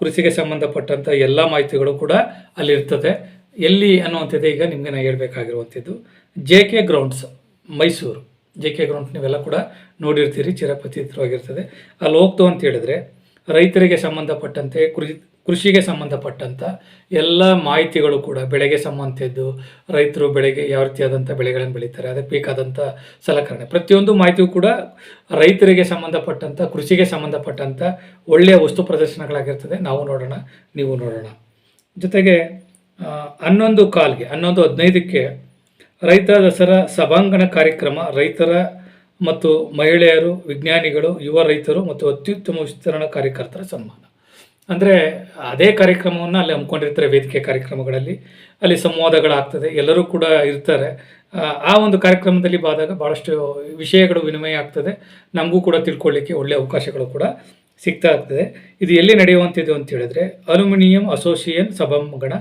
ಕೃಷಿಗೆ ಸಂಬಂಧಪಟ್ಟಂಥ ಎಲ್ಲ ಮಾಹಿತಿಗಳು ಕೂಡ ಅಲ್ಲಿರ್ತದೆ. ಎಲ್ಲಿ ಅನ್ನುವಂಥದ್ದು ಈಗ ನಿಮಗೆ ನಾನು ಹೇಳಬೇಕಾಗಿರುವಂಥದ್ದು. J K grounds Mysuru. J K grounds ನೀವೆಲ್ಲ ಕೂಡ ನೋಡಿರ್ತೀರಿ ಚಿರಪತಿತ್ರವಾಗಿರ್ತದೆ ಅಲ್ಲಿ ಹೋಗ್ತು ಅಂತ ಹೇಳಿದ್ರೆ ರೈತರಿಗೆ ಸಂಬಂಧಪಟ್ಟಂತೆ, ಕೃಷಿ, ಕೃಷಿಗೆ ಸಂಬಂಧಪಟ್ಟಂಥ ಎಲ್ಲ ಮಾಹಿತಿಗಳು ಕೂಡ ಬೆಳೆಗೆ ಸಂಬಂಧದ್ದು ರೈತರು ಬೆಳೆಗೆ ಯಾವ ರೀತಿಯಾದಂಥ ಬೆಳೆಗಳನ್ನು ಬೆಳೀತಾರೆ, ಅದಕ್ಕೆ ಬೇಕಾದಂಥ ಸಲಕರಣೆ. ಪ್ರತಿಯೊಂದು ಮಾಹಿತಿಯೂ ಕೂಡ ರೈತರಿಗೆ ಸಂಬಂಧಪಟ್ಟಂಥ ಕೃಷಿಗೆ ಸಂಬಂಧಪಟ್ಟಂಥ ಒಳ್ಳೆಯ ವಸ್ತು ಪ್ರದರ್ಶನಗಳಾಗಿರ್ತದೆ. ನಾವು ನೋಡೋಣ, ನೀವು ನೋಡೋಣ. ಜೊತೆಗೆ ಹನ್ನೊಂದು ಕಾಲ್ಗೆ ಹನ್ನೊಂದು ಹದಿನೈದಕ್ಕೆ ರೈತ ದಸರಾ ಸಭಾಂಗಣ ಕಾರ್ಯಕ್ರಮ ರೈತರ ಮತ್ತು ಮಹಿಳೆಯರು ವಿಜ್ಞಾನಿಗಳು ಯುವ ರೈತರು ಮತ್ತು ಅತ್ಯುತ್ತಮ ವಿಸ್ತರಣಾ ಕಾರ್ಯಕರ್ತರ ಸನ್ಮಾನ. ಅಂದರೆ ಅದೇ ಕಾರ್ಯಕ್ರಮವನ್ನು ಅಲ್ಲಿ ಹಮ್ಮಿಕೊಂಡಿರ್ತಾರೆ ವೇದಿಕೆ ಕಾರ್ಯಕ್ರಮಗಳಲ್ಲಿ. ಅಲ್ಲಿ ಸಂವಾದಗಳಾಗ್ತದೆ ಎಲ್ಲರೂ ಕೂಡ ಇರ್ತಾರೆ. ಆ, ಒಂದು ಕಾರ್ಯಕ್ರಮದಲ್ಲಿ ಬಾದಾಗ ಭಾಳಷ್ಟು ವಿಷಯಗಳು ವಿನಿಮಯ ಆಗ್ತದೆ. ನಮಗೂ ಕೂಡ ತಿಳ್ಕೊಳ್ಳಿಕ್ಕೆ ಒಳ್ಳೆಯ ಅವಕಾಶಗಳು ಕೂಡ ಸಿಗ್ತಾ ಆಗ್ತದೆ. ಇದು ಎಲ್ಲಿ ನಡೆಯುವಂಥದ್ದು ಅಂತ ಹೇಳಿದ್ರೆ ಅಲ್ಯೂಮಿನಿಯಂ ಅಸೋಸಿಯೇಷನ್ ಸಭಾಂಗಣ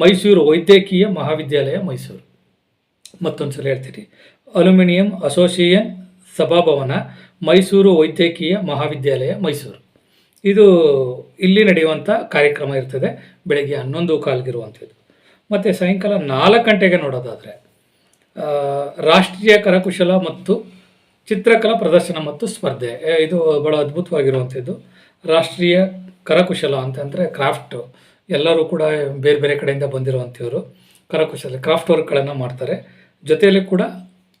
ಮೈಸೂರು ವೈದ್ಯಕೀಯ ಮಹಾವಿದ್ಯಾಲಯ ಮೈಸೂರು. ಮತ್ತೊಂದು ಸಲ ಹೇಳ್ತೀನಿ. ಅಲ್ಯೂಮಿನಿಯಂ ಅಸೋಸಿಯೇಷನ್ ಸಭಾಭವನ ಮೈಸೂರು ವೈದ್ಯಕೀಯ ಮಹಾವಿದ್ಯಾಲಯ ಮೈಸೂರು. ಇದು ಇಲ್ಲಿ ನಡೆಯುವಂಥ ಕಾರ್ಯಕ್ರಮ ಇರ್ತದೆ. ಬೆಳಗ್ಗೆ ಹನ್ನೊಂದು ಕಾಲ್ಗಿರುವಂಥದ್ದು. ಮತ್ತು ಸಾಯಂಕಾಲ ನಾಲ್ಕು ಗಂಟೆಗೆ ನೋಡೋದಾದರೆ ರಾಷ್ಟ್ರೀಯ ಕರಕುಶಲ ಮತ್ತು ಚಿತ್ರಕಲಾ ಪ್ರದರ್ಶನ ಮತ್ತು ಸ್ಪರ್ಧೆ. ಇದು ಭಾಳ ಅದ್ಭುತವಾಗಿರುವಂಥದ್ದು. ರಾಷ್ಟ್ರೀಯ ಕರಕುಶಲ ಅಂತಂದರೆ ಕ್ರಾಫ್ಟು. ಎಲ್ಲರೂ ಕೂಡ ಬೇರೆ ಬೇರೆ ಕಡೆಯಿಂದ ಬಂದಿರುವಂಥವರು, ಕರಕುಶಲ ಕ್ರಾಫ್ಟ್ ವರ್ಕ್ಗಳನ್ನು ಮಾಡ್ತಾರೆ. ಜೊತೆಯಲ್ಲಿ ಕೂಡ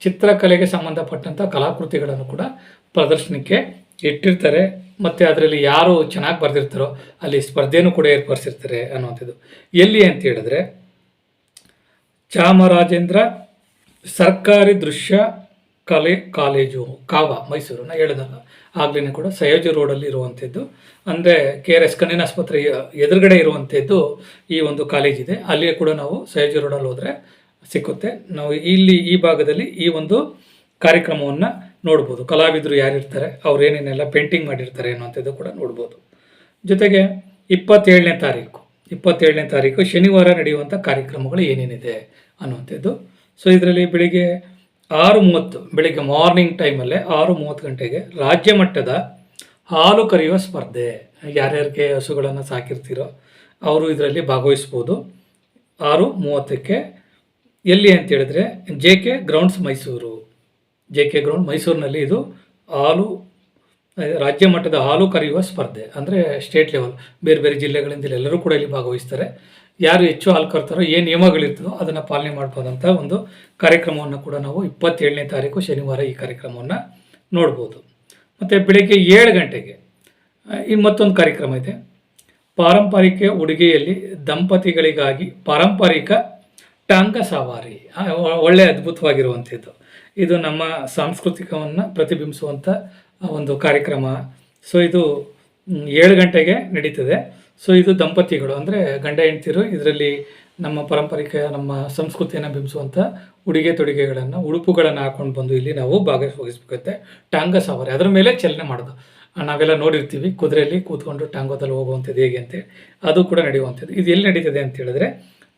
ಚಿತ್ರಕಲೆಗೆ ಸಂಬಂಧಪಟ್ಟಂಥ ಕಲಾಕೃತಿಗಳನ್ನು ಕೂಡ ಪ್ರದರ್ಶನಕ್ಕೆ ಇಟ್ಟಿರ್ತಾರೆ. ಮತ್ತು ಅದರಲ್ಲಿ ಯಾರು ಚೆನ್ನಾಗಿ ಬರೆದಿರ್ತಾರೋ ಅಲ್ಲಿ ಸ್ಪರ್ಧೆನೂ ಕೂಡ ಏರ್ಪಡಿಸಿರ್ತಾರೆ ಅನ್ನುವಂಥದ್ದು. ಎಲ್ಲಿ ಅಂತ ಹೇಳಿದ್ರೆ ಚಾಮರಾಜೇಂದ್ರ ಸರ್ಕಾರಿ ದೃಶ್ಯ ಕಲೆ ಕಾಲೇಜು ಕಾವ ಮೈಸೂರು ನಾ ಹೇಳಿದಲ್ಲ. ಆಗ್ಲೇ ಕೂಡ ಸಯೋಜಿ ರೋಡಲ್ಲಿ ಇರುವಂಥದ್ದು. ಅಂದರೆ ಕೆ ಆರ್ ಎಸ್ ಕಣ್ಣಿನ ಆಸ್ಪತ್ರೆ ಎದುರುಗಡೆ ಇರುವಂಥದ್ದು ಈ ಒಂದು ಕಾಲೇಜ್ ಇದೆ. ಅಲ್ಲಿಯೇ ಕೂಡ ನಾವು ಸಯೋಜಿ ರೋಡಲ್ಲಿ ಹೋದರೆ ಸಿಕ್ಕುತ್ತೆ. ನಾವು ಇಲ್ಲಿ ಈ ಭಾಗದಲ್ಲಿ ಈ ಒಂದು ಕಾರ್ಯಕ್ರಮವನ್ನು ನೋಡ್ಬೋದು. ಕಲಾವಿದರು ಯಾರಿರ್ತಾರೆ, ಅವ್ರು ಏನೇನೆಲ್ಲ ಪೇಂಟಿಂಗ್ ಮಾಡಿರ್ತಾರೆ ಅನ್ನುವಂಥದ್ದು ಕೂಡ ನೋಡ್ಬೋದು. ಜೊತೆಗೆ ಇಪ್ಪತ್ತೇಳನೇ ತಾರೀಕು ಇಪ್ಪತ್ತೇಳನೇ ತಾರೀಕು ಶನಿವಾರ ನಡೆಯುವಂಥ ಕಾರ್ಯಕ್ರಮಗಳು ಏನೇನಿದೆ ಅನ್ನುವಂಥದ್ದು. ಸೊ ಇದರಲ್ಲಿ ಬೆಳಿಗ್ಗೆ ಆರು ಮೂವತ್ತು ಬೆಳಿಗ್ಗೆ ಮಾರ್ನಿಂಗ್ ಟೈಮಲ್ಲೇ ಆರು ಮೂವತ್ತು ಗಂಟೆಗೆ ರಾಜ್ಯ ಮಟ್ಟದ ಹಾಲು ಕರೆಯುವ ಸ್ಪರ್ಧೆ. ಯಾರ್ಯಾರಿಗೆ ಹಸುಗಳನ್ನು ಸಾಕಿರ್ತೀರೋ ಅವರು ಇದರಲ್ಲಿ ಭಾಗವಹಿಸ್ಬೋದು. ಆರು ಮೂವತ್ತಕ್ಕೆ ಎಲ್ಲಿ ಅಂತ ಹೇಳಿದ್ರೆ J K grounds Mysuru. J K ground ಮೈಸೂರಿನಲ್ಲಿ ಇದು ಹಾಲು, ರಾಜ್ಯ ಮಟ್ಟದ ಹಾಲು ಕರೆಯುವ ಸ್ಪರ್ಧೆ. ಅಂದರೆ ಸ್ಟೇಟ್ ಲೆವೆಲ್ ಬೇರೆ ಬೇರೆ ಜಿಲ್ಲೆಗಳಿಂದ ಎಲ್ಲರೂ ಕೂಡ ಇಲ್ಲಿ ಭಾಗವಹಿಸ್ತಾರೆ. ಯಾರು ಹೆಚ್ಚು ಹಾಲು ಕರ್ತಾರೋ ಏನು ನಿಯಮಗಳಿರ್ತದೋ ಅದನ್ನು ಪಾಲನೆ ಮಾಡ್ಬೋದಂಥ ಒಂದು ಕಾರ್ಯಕ್ರಮವನ್ನು ಕೂಡ ನಾವು ಇಪ್ಪತ್ತೇಳನೇ ತಾರೀಕು ಶನಿವಾರ ಈ ಕಾರ್ಯಕ್ರಮವನ್ನು ನೋಡ್ಬೋದು. ಮತ್ತು ಬೆಳಗ್ಗೆ ಏಳು ಗಂಟೆಗೆ ಇನ್ನು ಮತ್ತೊಂದು ಕಾರ್ಯಕ್ರಮ ಇದೆ. ಪಾರಂಪರಿಕ ಉಡುಗೆಯಲ್ಲಿ ದಂಪತಿಗಳಿಗಾಗಿ ಪಾರಂಪರಿಕ ಟಾಂಗ ಸವಾರಿ ಒಳ್ಳೆ ಅದ್ಭುತವಾಗಿರುವಂಥದ್ದು. ಇದು ನಮ್ಮ ಸಾಂಸ್ಕೃತಿಕವನ್ನು ಪ್ರತಿಬಿಂಬಿಸುವಂಥ ಒಂದು ಕಾರ್ಯಕ್ರಮ. ಸೊ ಇದು ಏಳು ಗಂಟೆಗೆ ನಡೀತದೆ. ಸೊ ಇದು ದಂಪತಿಗಳು, ಅಂದರೆ ಗಂಡ ಹೆಂಡ್ತಿರು, ಇದರಲ್ಲಿ ನಮ್ಮ ಪಾರಂಪರಿಕ ನಮ್ಮ ಸಂಸ್ಕೃತಿಯನ್ನು ಬಿಂಬಿಸುವಂಥ ಉಡುಗೆ ತೊಡುಗೆಗಳನ್ನು, ಉಡುಪುಗಳನ್ನು ಹಾಕೊಂಡು ಬಂದು ಇಲ್ಲಿ ನಾವು ಭಾಗವಹಿಸಬೇಕಂತೆ. ಟಾಂಗ ಸವಾರಿ, ಅದರ ಮೇಲೆ ಚಲನೆ ಮಾಡೋದು. ನಾವೆಲ್ಲ ನೋಡಿರ್ತೀವಿ, ಕುದುರೆಯಲ್ಲಿ ಕೂತ್ಕೊಂಡು ಟಾಂಗೋದಲ್ಲಿ ಹೋಗುವಂಥದ್ದು ಹೇಗೆ ಅಂತೇಳಿ ಅದು ಕೂಡ ನಡೆಯುವಂಥದ್ದು. ಇದು ಎಲ್ಲಿ ನಡೀತದೆ ಅಂತ ಹೇಳಿದ್ರೆ,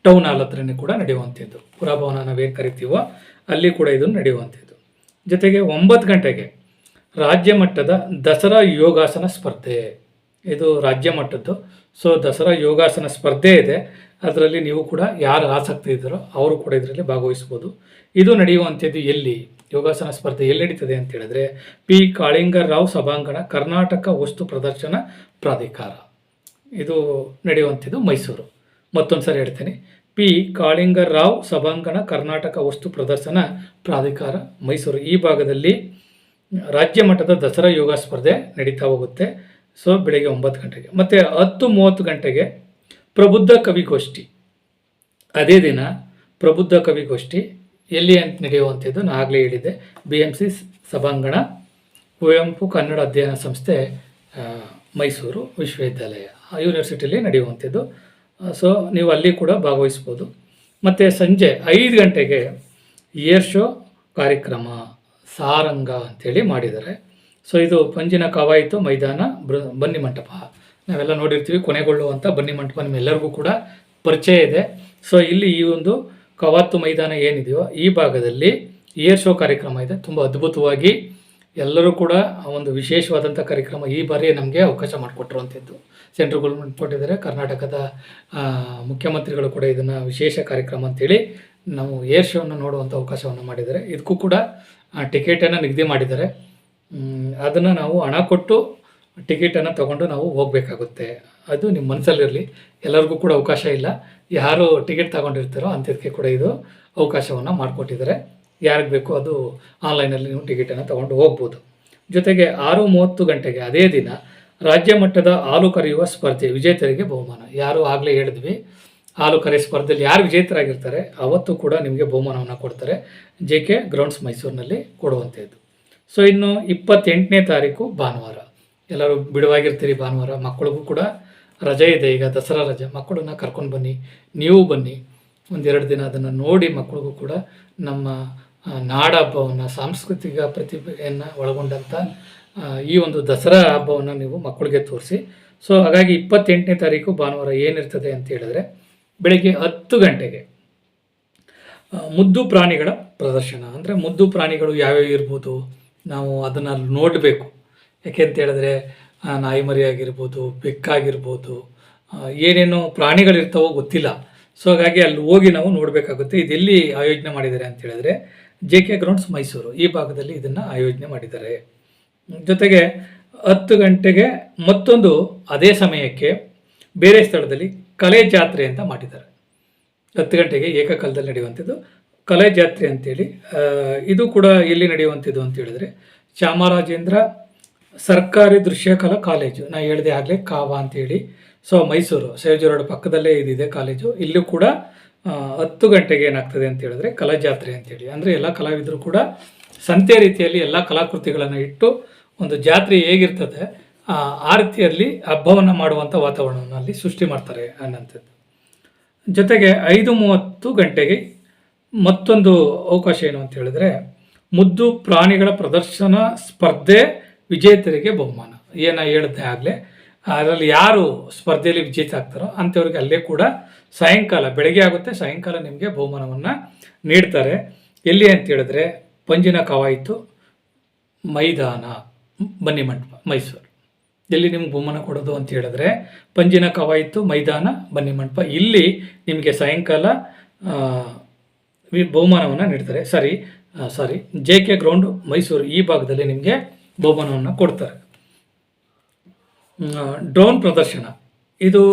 ಟೌನ್ ಹಾಲ್ ಹತ್ರನೇ ಕೂಡ ನಡೆಯುವಂಥದ್ದು. ಪುರಭವನ ನಾವೇನು ಕರಿತೀವೋ, ಅಲ್ಲಿ ಕೂಡ ಇದು ನಡೆಯುವಂಥದ್ದು. ಜೊತೆಗೆ ಒಂಬತ್ತು ಗಂಟೆಗೆ ರಾಜ್ಯ ಮಟ್ಟದ ದಸರಾ ಯೋಗಾಸನ ಸ್ಪರ್ಧೆ. ಇದು ರಾಜ್ಯ ಮಟ್ಟದ್ದು. ಸೊ ದಸರಾ ಯೋಗಾಸನ ಸ್ಪರ್ಧೆ ಇದೆ. ಅದರಲ್ಲಿ ನೀವು ಕೂಡ ಯಾರು ಆಸಕ್ತಿ ಇದ್ದಾರೋ ಅವರು ಕೂಡ ಇದರಲ್ಲಿ ಭಾಗವಹಿಸ್ಬೋದು. ಇದು ನಡೆಯುವಂಥದ್ದು ಎಲ್ಲಿ? ಯೋಗಾಸನ ಸ್ಪರ್ಧೆ ಎಲ್ಲಿ ನಡೀತದೆ ಅಂತ ಹೇಳಿದ್ರೆ, ಪಿ ಕಾಳಿಂಗರಾವ್ ಸಭಾಂಗಣ, ಕರ್ನಾಟಕ ವಸ್ತು ಪ್ರದರ್ಶನ ಪ್ರಾಧಿಕಾರ. ಇದು ನಡೆಯುವಂಥದ್ದು ಮೈಸೂರು. ಮತ್ತೊಂದು ಸರಿ ಹೇಳ್ತೇನೆ. ಪಿ ಕಾಳಿಂಗರಾವ್ ಸಭಾಂಗಣ, ಕರ್ನಾಟಕ ವಸ್ತು ಪ್ರದರ್ಶನ ಪ್ರಾಧಿಕಾರ, ಮೈಸೂರು. ಈ ಭಾಗದಲ್ಲಿ ರಾಜ್ಯ ಮಟ್ಟದ ದಸರಾ ಯೋಗ ಸ್ಪರ್ಧೆ ನಡೀತಾ ಹೋಗುತ್ತೆ. ಸೊ ಬೆಳಗ್ಗೆ ಒಂಬತ್ತು ಗಂಟೆಗೆ. ಮತ್ತು ಹತ್ತು ಮೂವತ್ತು ಗಂಟೆಗೆ ಪ್ರಬುದ್ಧ ಕವಿಗೋಷ್ಠಿ. ಅದೇ ದಿನ ಪ್ರಬುದ್ಧ ಕವಿಗೋಷ್ಠಿ ಎಲ್ಲಿ ಅಂತ ನಡೆಯುವಂಥದ್ದು ನಾನು ಆಗಲೇ ಹೇಳಿದ್ದೆ. ಬಿ ಎಂ ಸಿ ಸಭಾಂಗಣ, ಕುವೆಂಪು ಕನ್ನಡ ಅಧ್ಯಯನ ಸಂಸ್ಥೆ ಮೈಸೂರು ವಿಶ್ವವಿದ್ಯಾಲಯ ಯೂನಿವರ್ಸಿಟಿಯಲ್ಲಿ ನಡೆಯುವಂಥದ್ದು. ಸೊ ನೀವು ಅಲ್ಲಿ ಕೂಡ ಭಾಗವಹಿಸ್ಬೋದು. ಮತ್ತು ಸಂಜೆ ಐದು ಗಂಟೆಗೆ ಇಯರ್ ಶೋ ಕಾರ್ಯಕ್ರಮ, ಸಾರಂಗ ಅಂಥೇಳಿ ಮಾಡಿದ್ದಾರೆ. ಸೊ ಇದು ಪಂಜಿನ ಕವಾಯಿತು ಮೈದಾನ, ಬೃ, ಬನ್ನಿ ಮಂಟಪ. ನಾವೆಲ್ಲ ನೋಡಿರ್ತೀವಿ ಕೊನೆಗೊಳ್ಳುವಂಥ ಬನ್ನಿ ಮಂಟಪ ನಿಮ್ಮೆಲ್ಲರಿಗೂ ಕೂಡ ಪರಿಚಯ ಇದೆ. ಸೊ ಇಲ್ಲಿ ಈ ಒಂದು ಕವಾತು ಮೈದಾನ ಏನಿದೆಯೋ ಈ ಭಾಗದಲ್ಲಿ ಏರ್ ಶೋ ಕಾರ್ಯಕ್ರಮ ಇದೆ. ತುಂಬ ಅದ್ಭುತವಾಗಿ ಎಲ್ಲರೂ ಕೂಡ ಆ ಒಂದು ವಿಶೇಷವಾದಂಥ ಕಾರ್ಯಕ್ರಮ ಈ ಬಾರಿ ನಮಗೆ ಅವಕಾಶ ಮಾಡಿಕೊಟ್ಟಿರುವಂಥದ್ದು ಸೆಂಟ್ರಲ್ ಗೌರ್ಮೆಂಟ್ ಕೊಟ್ಟಿದ್ದಾರೆ. ಕರ್ನಾಟಕದ ಮುಖ್ಯಮಂತ್ರಿಗಳು ಕೂಡ ಇದನ್ನು ವಿಶೇಷ ಕಾರ್ಯಕ್ರಮ ಅಂತೇಳಿ ನಾವು ಏರ್ ಶೋವನ್ನು ನೋಡುವಂಥ ಅವಕಾಶವನ್ನು ಮಾಡಿದ್ದಾರೆ. ಇದಕ್ಕೂ ಕೂಡ ಟಿಕೆಟನ್ನು ನಿಗದಿ ಮಾಡಿದ್ದಾರೆ. ಅದನ್ನು ನಾವು ಹಣ ಕೊಟ್ಟು ಟಿಕೆಟನ್ನು ತಗೊಂಡು ನಾವು ಹೋಗಬೇಕಾಗುತ್ತೆ. ಅದು ನಿಮ್ಮ ಮನಸ್ಸಲ್ಲಿರಲಿ ಎಲ್ಲರಿಗೂ ಕೂಡ ಅವಕಾಶ ಇಲ್ಲ. ಯಾರು ಟಿಕೆಟ್ ತಗೊಂಡಿರ್ತಾರೋ ಅಂಥದಕ್ಕೆ ಕೂಡ ಇದು ಅವಕಾಶವನ್ನು ಮಾಡಿಕೊಟ್ಟಿದ್ದಾರೆ. ಯಾರಿಗೆ ಬೇಕೋ ಅದು ಆನ್ಲೈನಲ್ಲಿ ನೀವು ಟಿಕೆಟನ್ನು ತಗೊಂಡು ಹೋಗ್ಬೋದು. ಜೊತೆಗೆ ಆರು ಮೂವತ್ತು ಗಂಟೆಗೆ ಅದೇ ದಿನ ರಾಜ್ಯ ಮಟ್ಟದ ಹಾಲು ಕರೆಯುವ ಸ್ಪರ್ಧೆ, ವಿಜೇತರಿಗೆ ಬಹುಮಾನ. ಯಾರು ಆಗಲೇ ಹೇಳಿದ್ವಿ. ಹಾಲು ಕರೆ ಸ್ಪರ್ಧೆಯಲ್ಲಿ ಯಾರು ವಿಜೇತರಾಗಿರ್ತಾರೆ, ಅವತ್ತು ಕೂಡ ನಿಮಗೆ ಬಹುಮಾನವನ್ನು ಕೊಡ್ತಾರೆ. ಜೆ ಕೆ ಗ್ರೌಂಡ್ಸ್ ಮೈಸೂರಿನಲ್ಲಿ ಕೊಡುವಂಥದ್ದು. ಸೊ ಇನ್ನು ಇಪ್ಪತ್ತೆಂಟನೇ ತಾರೀಕು ಭಾನುವಾರ. ಎಲ್ಲರೂ ಬಿಡುವಾಗಿರ್ತೀರಿ ಭಾನುವಾರ. ಮಕ್ಕಳಿಗೂ ಕೂಡ ರಜೆ ಇದೆ. ಈಗ ದಸರಾ ರಜೆ. ಮಕ್ಕಳನ್ನ ಕರ್ಕೊಂಡು ಬನ್ನಿ. ನೀವು ಬನ್ನಿ. ಒಂದೆರಡು ದಿನ ಅದನ್ನು ನೋಡಿ ಮಕ್ಕಳಿಗೂ ಕೂಡ ನಮ್ಮ ನಾಡ ಹಬ್ಬವನ್ನು, ಸಾಂಸ್ಕೃತಿಕ ಪ್ರತಿಭೆಯನ್ನು ಒಳಗೊಂಡಂಥ ಈ ಒಂದು ದಸರಾ ಹಬ್ಬವನ್ನು ನೀವು ಮಕ್ಕಳಿಗೆ ತೋರಿಸಿ. ಸೊ ಹಾಗಾಗಿ ಇಪ್ಪತ್ತೆಂಟನೇ ತಾರೀಕು ಭಾನುವಾರ ಏನಿರ್ತದೆ ಅಂತ ಹೇಳಿದ್ರೆ, ಬೆಳಗ್ಗೆ ಹತ್ತು ಗಂಟೆಗೆ ಮುದ್ದು ಪ್ರಾಣಿಗಳ ಪ್ರದರ್ಶನ. ಅಂದರೆ ಮುದ್ದು ಪ್ರಾಣಿಗಳು ಯಾವ್ಯಾವ ಇರ್ಬೋದು? ನಾವು ಅದನ್ನು ನೋಡಬೇಕು. ಯಾಕೆ ಅಂತ ಹೇಳಿದ್ರೆ ನಾಯಿ ಮರಿ ಆಗಿರ್ಬೋದು ಬೆಕ್ಕಾಗಿರ್ಬೋದು ಏನೇನೋ ಪ್ರಾಣಿಗಳಿರ್ತಾವೋ ಗೊತ್ತಿಲ್ಲ. ಸೊ ಹಾಗಾಗಿ ಅಲ್ಲಿ ಹೋಗಿ ನಾವು ನೋಡಬೇಕಾಗುತ್ತೆ. ಇದೆಲ್ಲಿ ಆಯೋಜನೆ ಮಾಡಿದ್ದಾರೆ ಅಂತ ಹೇಳಿದ್ರೆ, ಜೆ ಕೆ ಗ್ರೌಂಡ್ಸ್ ಮೈಸೂರು ಈ ಭಾಗದಲ್ಲಿ ಇದನ್ನು ಆಯೋಜನೆ ಮಾಡಿದ್ದಾರೆ. ಜೊತೆಗೆ ಹತ್ತು ಗಂಟೆಗೆ ಮತ್ತೊಂದು ಅದೇ ಸಮಯಕ್ಕೆ ಬೇರೆ ಸ್ಥಳದಲ್ಲಿ ಕಲೆ ಜಾತ್ರೆ ಅಂತ ಮಾಡಿದ್ದಾರೆ. ಹತ್ತು ಗಂಟೆಗೆ ಏಕಕಾಲದಲ್ಲಿ ನಡೆಯುವಂಥದ್ದು ಕಲೆ ಜಾತ್ರೆ ಅಂತೇಳಿ ಇದು ಕೂಡ ಎಲ್ಲಿ ನಡೆಯುವಂಥದ್ದು ಅಂತ ಹೇಳಿದ್ರೆ ಚಾಮರಾಜೇಂದ್ರ ಸರ್ಕಾರಿ ದೃಶ್ಯಕಲಾ ಕಾಲೇಜು. ನಾ ಹೇಳಿದೆ ಆಗಲೇ ಕಾವ ಅಂತೇಳಿ. ಸೊ ಮೈಸೂರು ಸಯೋಜಿ ಪಕ್ಕದಲ್ಲೇ ಇದಿದೆ ಕಾಲೇಜು. ಇಲ್ಲೂ ಕೂಡ ಹತ್ತು ಗಂಟೆಗೆ ಏನಾಗ್ತದೆ ಅಂತ ಹೇಳಿದ್ರೆ ಕಲಾ ಜಾತ್ರೆ ಅಂತೇಳಿ. ಅಂದರೆ ಎಲ್ಲ ಕಲಾವಿದರು ಕೂಡ ಸಂತೆ ರೀತಿಯಲ್ಲಿ ಎಲ್ಲ ಕಲಾಕೃತಿಗಳನ್ನು ಇಟ್ಟು ಒಂದು ಜಾತ್ರೆ ಹೇಗಿರ್ತದೆ ಆ, ಆರತಿಯಲ್ಲಿ ರೀತಿಯಲ್ಲಿ ಹಬ್ಬವನ್ನು ಮಾಡುವಂಥ ವಾತಾವರಣವನ್ನು ಅಲ್ಲಿ ಸೃಷ್ಟಿ ಮಾಡ್ತಾರೆ ಅನ್ನೋಂಥದ್ದು ಜೊತೆಗೆ ಐದು ಮೂವತ್ತು ಗಂಟೆಗೆ ಮತ್ತೊಂದು ಅವಕಾಶ ಏನು ಅಂತ ಹೇಳಿದ್ರೆ, ಮುದ್ದು ಪ್ರಾಣಿಗಳ ಪ್ರದರ್ಶನ ಸ್ಪರ್ಧೆ ವಿಜೇತರಿಗೆ ಬಹುಮಾನ. ಏನ ಹೇಳಿದ್ದೆ ಆಗಲೇ, ಅದರಲ್ಲಿ ಯಾರು ಸ್ಪರ್ಧೆಯಲ್ಲಿ ವಿಜೇತ ಆಗ್ತಾರೋ ಅಂಥವ್ರಿಗೆ ಅಲ್ಲೇ ಕೂಡ ಸಾಯಂಕಾಲ, ಬೆಳಗ್ಗೆ ಆಗುತ್ತೆ, ಸಾಯಂಕಾಲ ನಿಮಗೆ ಬಹುಮಾನವನ್ನು ನೀಡ್ತಾರೆ. ಎಲ್ಲಿ ಅಂತ ಹೇಳಿದ್ರೆ ಪಂಜಿನ ಕವಾಯಿತು ಮೈದಾನ, ಬನ್ನಿ ಮಂಟಪ, ಮೈಸೂರು. ಎಲ್ಲಿ ನಿಮ್ಗೆ ಬಹುಮಾನ ಕೊಡೋದು ಅಂತ ಹೇಳಿದ್ರೆ ಪಂಜಿನ ಕವಾಯಿತು ಮೈದಾನ, ಬನ್ನಿ ಮಂಟಪ. ಇಲ್ಲಿ ನಿಮಗೆ ಸಾಯಂಕಾಲ ವಿ ಬಹುಮಾನವನ್ನು ನೀಡ್ತಾರೆ. Sorry sorry J K ground Mysuru ಈ ಭಾಗದಲ್ಲಿ ನಿಮಗೆ ಬಹುಮಾನವನ್ನು ಕೊಡ್ತಾರೆ. ಡ್ರೋನ್ ಪ್ರದರ್ಶನ. ಇದು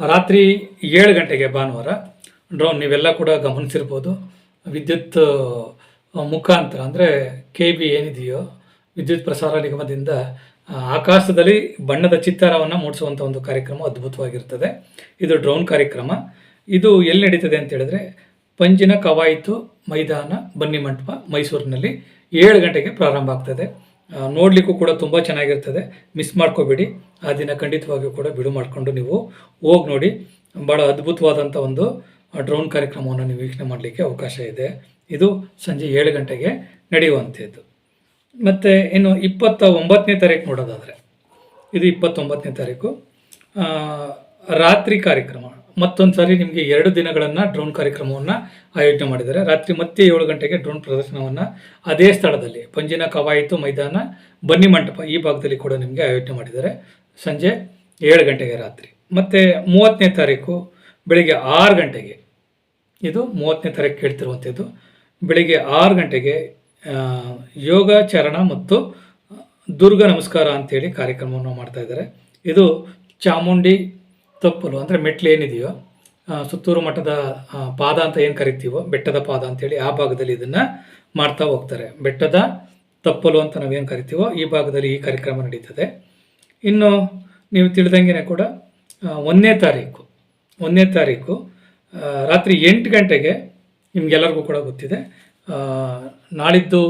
ರಾತ್ರಿ ಏಳು ಗಂಟೆಗೆ ಭಾನುವಾರ. ಡ್ರೋನ್ ನೀವೆಲ್ಲ ಕೂಡ ಗಮನಿಸಿರ್ಬೋದು. ವಿದ್ಯುತ್ ಮುಖಾಂತರ, ಅಂದರೆ ಕೆ ಬಿ ಏನಿದೆಯೋ, ವಿದ್ಯುತ್ ಪ್ರಸಾರ ನಿಗಮದಿಂದ ಆಕಾಶದಲ್ಲಿ ಬಣ್ಣದ ಚಿತ್ತಾರವನ್ನು ಮೂಡಿಸುವಂಥ ಒಂದು ಕಾರ್ಯಕ್ರಮ ಅದ್ಭುತವಾಗಿರ್ತದೆ. ಇದು ಡ್ರೋನ್ ಕಾರ್ಯಕ್ರಮ. ಇದು ಎಲ್ಲಿ ನಡೀತದೆ ಅಂತ ಹೇಳಿದ್ರೆ ಪಂಜಿನ ಕವಾಯಿತು ಮೈದಾನ, ಬನ್ನಿ ಮಂಟಪ ಮೈಸೂರಿನಲ್ಲಿ ಏಳು ಗಂಟೆಗೆ ಪ್ರಾರಂಭ ಆಗ್ತದೆ. ನೋಡಲಿಕ್ಕೂ ಕೂಡ ತುಂಬ ಚೆನ್ನಾಗಿರ್ತದೆ. ಮಿಸ್ ಮಾಡ್ಕೋಬೇಡಿ. ಆ ದಿನ ಖಂಡಿತವಾಗಿಯೂ ಕೂಡ ಬಿಡು ಮಾಡಿಕೊಂಡು ನೀವು ಹೋಗಿ ನೋಡಿ. ಭಾಳ ಅದ್ಭುತವಾದಂಥ ಒಂದು ಡ್ರೋನ್ ಕಾರ್ಯಕ್ರಮವನ್ನು ನೀವು ವೀಕ್ಷಣೆ ಮಾಡಲಿಕ್ಕೆ ಅವಕಾಶ ಇದೆ. ಇದು ಸಂಜೆ ಏಳು ಗಂಟೆಗೆ ನಡೆಯುವಂಥದ್ದು ಮತ್ತು ಇನ್ನು ಇಪ್ಪತ್ತ ಒಂಬತ್ತನೇ ತಾರೀಕು ನೋಡೋದಾದರೆ, ಇದು ಇಪ್ಪತ್ತೊಂಬತ್ತನೇ ತಾರೀಕು. ರಾತ್ರಿ ಕಾರ್ಯಕ್ರಮ. ಮತ್ತೊಂದು ಸಾರಿ ನಿಮಗೆ ಎರಡು ದಿನಗಳನ್ನು ಡ್ರೋನ್ ಕಾರ್ಯಕ್ರಮವನ್ನು ಆಯೋಜನೆ ಮಾಡಿದ್ದಾರೆ. ರಾತ್ರಿ ಮತ್ತೆ ಏಳು ಗಂಟೆಗೆ ಡ್ರೋನ್ ಪ್ರದರ್ಶನವನ್ನು ಅದೇ ಸ್ಥಳದಲ್ಲಿ ಪಂಜಿನ ಕವಾಯಿತು ಮೈದಾನ, ಬನ್ನಿ ಮಂಟಪ ಈ ಭಾಗದಲ್ಲಿ ಕೂಡ ನಿಮಗೆ ಆಯೋಜನೆ ಮಾಡಿದ್ದಾರೆ. ಸಂಜೆ ಏಳು ಗಂಟೆಗೆ ರಾತ್ರಿ. ಮತ್ತು ಮೂವತ್ತನೇ ತಾರೀಕು ಬೆಳಿಗ್ಗೆ ಆರು ಗಂಟೆಗೆ, ಇದು ಮೂವತ್ತನೇ ತಾರೀಕು ಕೇಳ್ತಿರುವಂಥದ್ದು ಬೆಳಿಗ್ಗೆ ಆರು ಗಂಟೆಗೆ ಯೋಗ ಚರಣ ಮತ್ತು ದುರ್ಗ ನಮಸ್ಕಾರ ಅಂತೇಳಿ ಕಾರ್ಯಕ್ರಮವನ್ನು ಮಾಡ್ತಾ ಇದ್ದಾರೆ. ಇದು ಚಾಮುಂಡಿ ತಪ್ಪಲು ಅಂದರೆ ಮೆಟ್ಲು ಏನಿದೆಯೋ ಸುತ್ತೂರು ಮಠದ ಪಾದ ಅಂತ ಏನು ಕರಿತೀವೋ, ಬೆಟ್ಟದ ಪಾದ ಅಂತೇಳಿ ಆ ಭಾಗದಲ್ಲಿ ಇದನ್ನು ಮಾಡ್ತಾ ಹೋಗ್ತಾರೆ. ಬೆಟ್ಟದ ತಪ್ಪಲು ಅಂತ ನಾವೇನು ಕರಿತೀವೋ ಈ ಭಾಗದಲ್ಲಿ ಈ ಕಾರ್ಯಕ್ರಮ ನಡೀತದೆ. ಇನ್ನು ನೀವು ತಿಳಿದಂಗೆ ಕೂಡ ಒಂದನೇ ತಾರೀಕು ಒಂದನೇ ತಾರೀಕು ರಾತ್ರಿ ಎಂಟು ಗಂಟೆಗೆ ನಿಮಗೆಲ್ಲರಿಗೂ ಕೂಡ ಗೊತ್ತಿದೆ ನಾಳಿದ್ದು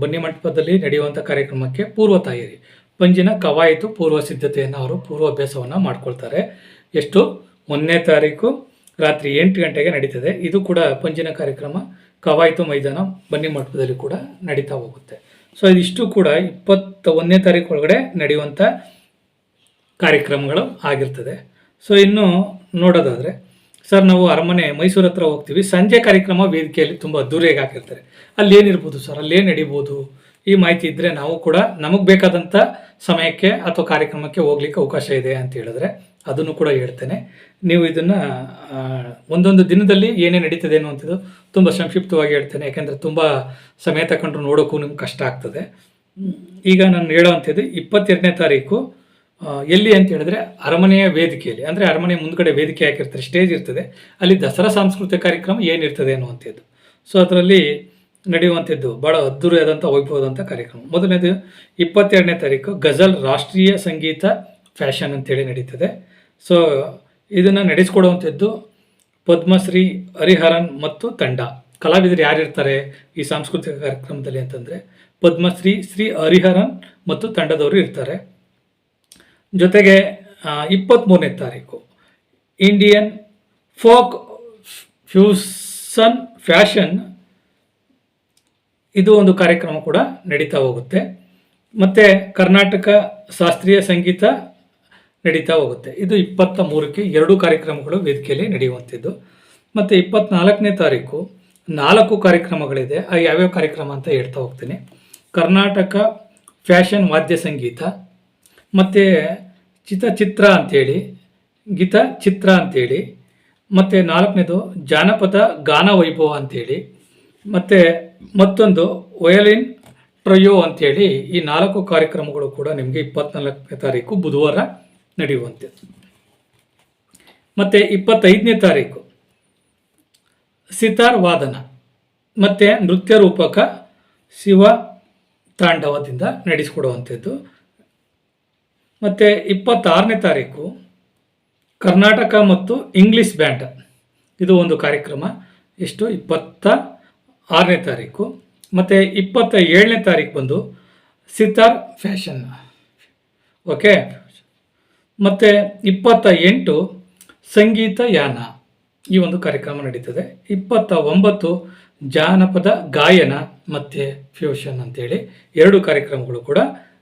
ಬನ್ನಿ ಮಂಟಪದಲ್ಲಿ ನಡೆಯುವಂಥ ಕಾರ್ಯಕ್ರಮಕ್ಕೆ ಪೂರ್ವ ತಯಾರಿ ಪಂಜಿನ ಕವಾಯಿತು ಪೂರ್ವ ಸಿದ್ಧತೆಯನ್ನು ಅವರು ಪೂರ್ವಾಭ್ಯಾಸವನ್ನು ಮಾಡ್ಕೊಳ್ತಾರೆ. ಎಷ್ಟು? ಒಂದನೇ ತಾರೀಕು ರಾತ್ರಿ ಎಂಟು ಗಂಟೆಗೆ ನಡೀತದೆ. ಇದು ಕೂಡ ಪಂಜಿನ ಕಾರ್ಯಕ್ರಮ. ಕವಾಯಿತು ಮೈದಾನ ಬನ್ನಿ ಮಂಟಪದಲ್ಲಿ ಕೂಡ ನಡೀತಾ ಹೋಗುತ್ತೆ. ಸೊ ಇದಿಷ್ಟು ಕೂಡ ಇಪ್ಪತ್ತ ಒಂದನೇ ತಾರೀಕು ಒಳಗಡೆ ನಡೆಯುವಂಥ ಕಾರ್ಯಕ್ರಮಗಳು ಆಗಿರ್ತದೆ. ಸೊ ಇನ್ನು ನೋಡೋದಾದರೆ, ಸರ್ ನಾವು ಅರಮನೆ ಮೈಸೂರು ಹತ್ರ ಹೋಗ್ತೀವಿ. ಸಂಜೆ ಕಾರ್ಯಕ್ರಮ ವೇದಿಕೆಯಲ್ಲಿ ತುಂಬ ಅದ್ದೂರಿಯಾಗಿ ಹಾಕಿರ್ತಾರೆ? ಅಲ್ಲಿ ಏನಿರ್ಬೋದು ಸರ್? ಅಲ್ಲಿ ಏನು ನಡೀಬೋದು? ಈ ಮಾಹಿತಿ ಇದ್ದರೆ ನಾವು ಕೂಡ ನಮಗೆ ಬೇಕಾದಂಥ ಸಮಯಕ್ಕೆ ಅಥವಾ ಕಾರ್ಯಕ್ರಮಕ್ಕೆ ಹೋಗ್ಲಿಕ್ಕೆ ಅವಕಾಶ ಇದೆ ಅಂತ ಹೇಳಿದ್ರೆ ಅದನ್ನು ಕೂಡ ಹೇಳ್ತೇನೆ. ನೀವು ಇದನ್ನು ಒಂದೊಂದು ದಿನದಲ್ಲಿ ಏನೇ ನಡೀತದೆ ಅನ್ನುವಂಥದ್ದು ತುಂಬ ಸಂಕ್ಷಿಪ್ತವಾಗಿ ಹೇಳ್ತೇನೆ. ಯಾಕೆಂದರೆ ತುಂಬ ಸಮಯ ತಗೊಂಡ್ರು ನೋಡೋಕ್ಕೂ ನಿಮ್ಗೆ ಕಷ್ಟ ಆಗ್ತದೆ. ಈಗ ನಾನು ಹೇಳೋವಂಥದ್ದು ಇಪ್ಪತ್ತೆರಡನೇ ತಾರೀಕು ಎಲ್ಲಿ ಅಂತ ಹೇಳಿದ್ರೆ ಅರಮನೆಯ ವೇದಿಕೆಯಲ್ಲಿ, ಅಂದರೆ ಅರಮನೆ ಮುಂದ್ಗಡೆ ವೇದಿಕೆ ಹಾಕಿರ್ತಾರೆ, ಸ್ಟೇಜ್ ಇರ್ತದೆ. ಅಲ್ಲಿ ದಸರಾ ಸಾಂಸ್ಕೃತಿಕ ಕಾರ್ಯಕ್ರಮ ಏನಿರ್ತದೆ ಅನ್ನುವಂಥದ್ದು. ಸೊ, ಅದರಲ್ಲಿ ನಡೆಯುವಂಥದ್ದು ಬಹಳ ಅದ್ದೂರಿಯಾದಂಥ ವೈಭವದಂಥ ಕಾರ್ಯಕ್ರಮ. ಮೊದಲನೇದು, ಇಪ್ಪತ್ತೆರಡನೇ ತಾರೀಕು ಗಜಲ್ ರಾಷ್ಟ್ರೀಯ ಸಂಗೀತ ಫ್ಯಾಷನ್ ಅಂತೇಳಿ ನಡೀತದೆ. ಸೊ ಇದನ್ನು ನಡೆಸ್ಕೊಡುವಂಥದ್ದು ಪದ್ಮಶ್ರೀ ಹರಿಹರನ್ ಮತ್ತು ತಂಡ. ಕಲಾವಿದರು ಯಾರಿರ್ತಾರೆ ಈ ಸಾಂಸ್ಕೃತಿಕ ಕಾರ್ಯಕ್ರಮದಲ್ಲಿ ಅಂತಂದರೆ? ಪದ್ಮಶ್ರೀ ಶ್ರೀ ಹರಿಹರನ್ ಮತ್ತು ತಂಡದವರು ಇರ್ತಾರೆ. ಜೊತೆಗೆ ಇಪ್ಪತ್ತ್ಮೂರನೇ ತಾರೀಕು ಇಂಡಿಯನ್ ಫೋಕ್ ಫ್ಯೂಸನ್ ಫ್ಯಾಷನ್ ಇದು ಒಂದು ಕಾರ್ಯಕ್ರಮ ಕೂಡ ನಡೀತಾ ಹೋಗುತ್ತೆ. ಮತ್ತು ಕರ್ನಾಟಕ ಶಾಸ್ತ್ರೀಯ ಸಂಗೀತ ನಡೀತಾ ಹೋಗುತ್ತೆ. ಇದು ಇಪ್ಪತ್ತ ಮೂರಕ್ಕೆ ಎರಡು ಕಾರ್ಯಕ್ರಮಗಳು ವೇದಿಕೆಯಲ್ಲಿ ನಡೆಯುವಂಥದ್ದು. ಮತ್ತು ಇಪ್ಪತ್ನಾಲ್ಕನೇ ತಾರೀಕು ನಾಲ್ಕು ಕಾರ್ಯಕ್ರಮಗಳಿದೆ. ಆ ಯಾವ್ಯಾವ ಕಾರ್ಯಕ್ರಮ ಅಂತ ಹೇಳ್ತಾ ಹೋಗ್ತೀನಿ. ಕರ್ನಾಟಕ ಫ್ಯಾಷನ್ ವಾದ್ಯ ಸಂಗೀತ, ಮತ್ತು ಚಿತ್ರ ಅಂಥೇಳಿ ಗೀತ ಚಿತ್ರ ಅಂಥೇಳಿ ಮತ್ತು ನಾಲ್ಕನೇದು ಜಾನಪದ ಗಾನ ವೈಭವ ಅಂಥೇಳಿ ಮತ್ತು ಮತ್ತೊಂದು ವಯಲಿನ್ ಟ್ರಯೋ ಅಂಥೇಳಿ ಈ ನಾಲ್ಕು ಕಾರ್ಯಕ್ರಮಗಳು ಕೂಡ ನಿಮಗೆ ಇಪ್ಪತ್ನಾಲ್ಕನೇ ತಾರೀಕು ಬುಧವಾರ ನಡೆಯುವಂಥದ್ದು ಮತ್ತು ಇಪ್ಪತ್ತೈದನೇ ತಾರೀಕು ಸಿತಾರ್ ವಾದನ, ಮತ್ತು ನೃತ್ಯ ರೂಪಕ ಶಿವ ತಾಂಡವದಿಂದ ನಡೆಸಿಕೊಡುವಂಥದ್ದು. ಮತ್ತು ಇಪ್ಪತ್ತಾರನೇ ತಾರೀಕು ಕರ್ನಾಟಕ ಮತ್ತು ಇಂಗ್ಲಿಷ್ ಬ್ಯಾಂಡ್, ಇದು ಒಂದು ಕಾರ್ಯಕ್ರಮ, ಎಷ್ಟು ಇಪ್ಪತ್ತ ಆರನೇ ತಾರೀಕು. ಮತ್ತು ಇಪ್ಪತ್ತ ಏಳನೇ ತಾರೀಕು ಬಂದು ಸಿತಾರ್ ಫ್ಯಾಷನ್. ಓಕೆ? ಮತ್ತು ಇಪ್ಪತ್ತ ಎಂಟು ಸಂಗೀತ ಯಾನ ಈ ಒಂದು ಕಾರ್ಯಕ್ರಮ ನಡೀತದೆ. ಇಪ್ಪತ್ತ ಒಂಬತ್ತು ಜಾನಪದ ಗಾಯನ ಮತ್ತು ಫ್ಯೂಷನ್ ಅಂತೇಳಿ ಎರಡು ಕಾರ್ಯಕ್ರಮಗಳು ಕೂಡ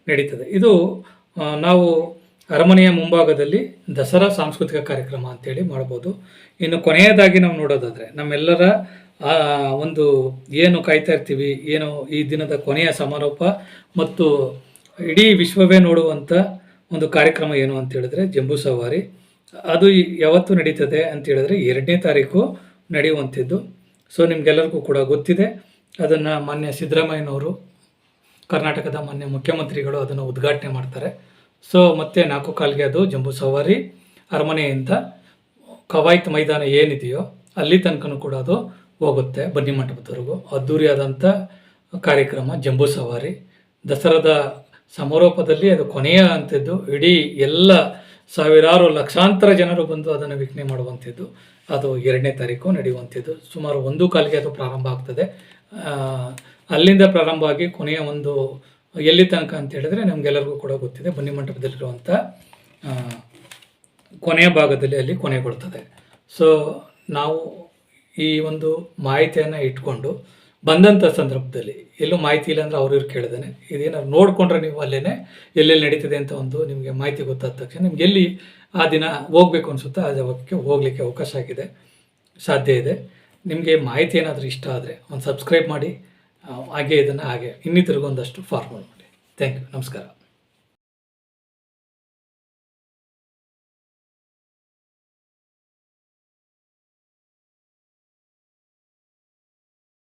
ನಡೀತದೆ. ಇದು ನಾವು ಅರಮನೆಯ ಮುಂಭಾಗದಲ್ಲಿ ದಸರಾ ಸಾಂಸ್ಕೃತಿಕ ಕಾರ್ಯಕ್ರಮ ಅಂತೇಳಿ ಮಾಡ್ಬೋದು ಇನ್ನು ಕೊನೆಯದಾಗಿ ನಾವು ನೋಡೋದಾದರೆ, ನಮ್ಮೆಲ್ಲರ ಆ, ಒಂದು ಏನು ಕಾಯ್ತಾ ಇರ್ತೀವಿ ಏನು ಈ ದಿನದ ಕೊನೆಯ ಸಮಾರೋಪ ಮತ್ತು ಇಡೀ ವಿಶ್ವವೇ ನೋಡುವಂಥ ಒಂದು ಕಾರ್ಯಕ್ರಮ ಏನು ಅಂತ ಹೇಳಿದ್ರೆ ಜಂಬೂ ಸವಾರಿ. ಅದು ಯಾವತ್ತು ನಡೀತದೆ ಅಂತ ಹೇಳಿದ್ರೆ ಎರಡನೇ ತಾರೀಕು ನಡೆಯುವಂಥದ್ದು. ಸೊ ನಿಮಗೆಲ್ಲರಿಗೂ ಕೂಡ ಗೊತ್ತಿದೆ. ಅದನ್ನು ಮಾನ್ಯ ಸಿದ್ದರಾಮಯ್ಯನವರು ಕರ್ನಾಟಕದ ಮಾನ್ಯ ಮುಖ್ಯಮಂತ್ರಿಗಳು ಅದನ್ನು ಉದ್ಘಾಟನೆ ಮಾಡ್ತಾರೆ. ಸೊ ಮತ್ತೆ ನಾಲ್ಕು ಕಾಲಿಗೆ ಅದು ಜಂಬೂ ಸವಾರಿ ಅರಮನೆಯಿಂದ ಕವಾಯತ್ ಮೈದಾನ ಏನಿದೆಯೋ ಅಲ್ಲಿ ತನಕನೂ ಕೂಡ ಅದು ಹೋಗುತ್ತೆ ಬನ್ನಿ ಮಂಟಪದವರೆಗೂ. ಅದ್ಧೂರಿಯಾದಂಥ ಕಾರ್ಯಕ್ರಮ ಜಂಬೂ ಸವಾರಿ. ದಸರಾದ ಸಮಾರೋಪದಲ್ಲಿ ಅದು ಕೊನೆಯ ಅಂಥದ್ದು ಇಡೀ ಎಲ್ಲ ಸಾವಿರಾರು ಲಕ್ಷಾಂತರ ಜನರು ಬಂದು ಅದನ್ನು ವೀಕ್ಷಣೆ ಮಾಡುವಂಥದ್ದು. ಅದು ಎರಡನೇ ತಾರೀಕು ನಡೆಯುವಂಥದ್ದು. ಸುಮಾರು ಒಂದು ಕಾಲಿಗೆ ಅದು ಪ್ರಾರಂಭ ಆಗ್ತದೆ. ಅಲ್ಲಿಂದ ಪ್ರಾರಂಭ ಆಗಿ ಕೊನೆಯ ಒಂದು ಎಲ್ಲಿ ತನಕ ಅಂತ ಹೇಳಿದ್ರೆ ನಮಗೆಲ್ಲರಿಗೂ ಕೂಡ ಗೊತ್ತಿದೆ. ಬನ್ನಿ ಮಂಟಪದಲ್ಲಿರುವಂಥ ಕೊನೆಯ ಭಾಗದಲ್ಲಿ ಅಲ್ಲಿ ಕೊನೆಗೊಳ್ತದೆ. ಸೊ ನಾವು ಈ ಒಂದು ಮಾಹಿತಿಯನ್ನು ಇಟ್ಕೊಂಡು ಬಂದಂಥ ಸಂದರ್ಭದಲ್ಲಿ ಎಲ್ಲೂ ಮಾಹಿತಿ ಇಲ್ಲ ಅಂದರೆ ಅವ್ರು ಇವ್ರು ಕೇಳಿದಾನೆ. ಇದೇನಾದ್ರು ನೋಡಿಕೊಂಡ್ರೆ ನೀವು ಅಲ್ಲೇ ಎಲ್ಲೆಲ್ಲಿ ನಡೀತದೆ ಅಂತ ಒಂದು ನಿಮಗೆ ಮಾಹಿತಿ ಗೊತ್ತಾದ ತಕ್ಷಣ ನಿಮ್ಗೆ ಎಲ್ಲಿ ಆ ದಿನ ಹೋಗ್ಬೇಕು ಅನಿಸುತ್ತೋ ಆ ಜಾಗಕ್ಕೆ ಹೋಗಲಿಕ್ಕೆ ಅವಕಾಶ ಆಗಿದೆ, ಸಾಧ್ಯ ಇದೆ. ನಿಮಗೆ ಮಾಹಿತಿ ಏನಾದರೂ ಇಷ್ಟ ಆದರೆ ಒಂದು ಸಬ್ಸ್ಕ್ರೈಬ್ ಮಾಡಿ ಹಾಗೆ ಇದನ್ನು ಹಾಗೆ ಇನ್ನಿತರಿಗೊಂದಷ್ಟು ಫಾರ್ವರ್ಡ್ ಮಾಡಿ. ಥ್ಯಾಂಕ್ ಯು ನಮಸ್ಕಾರ.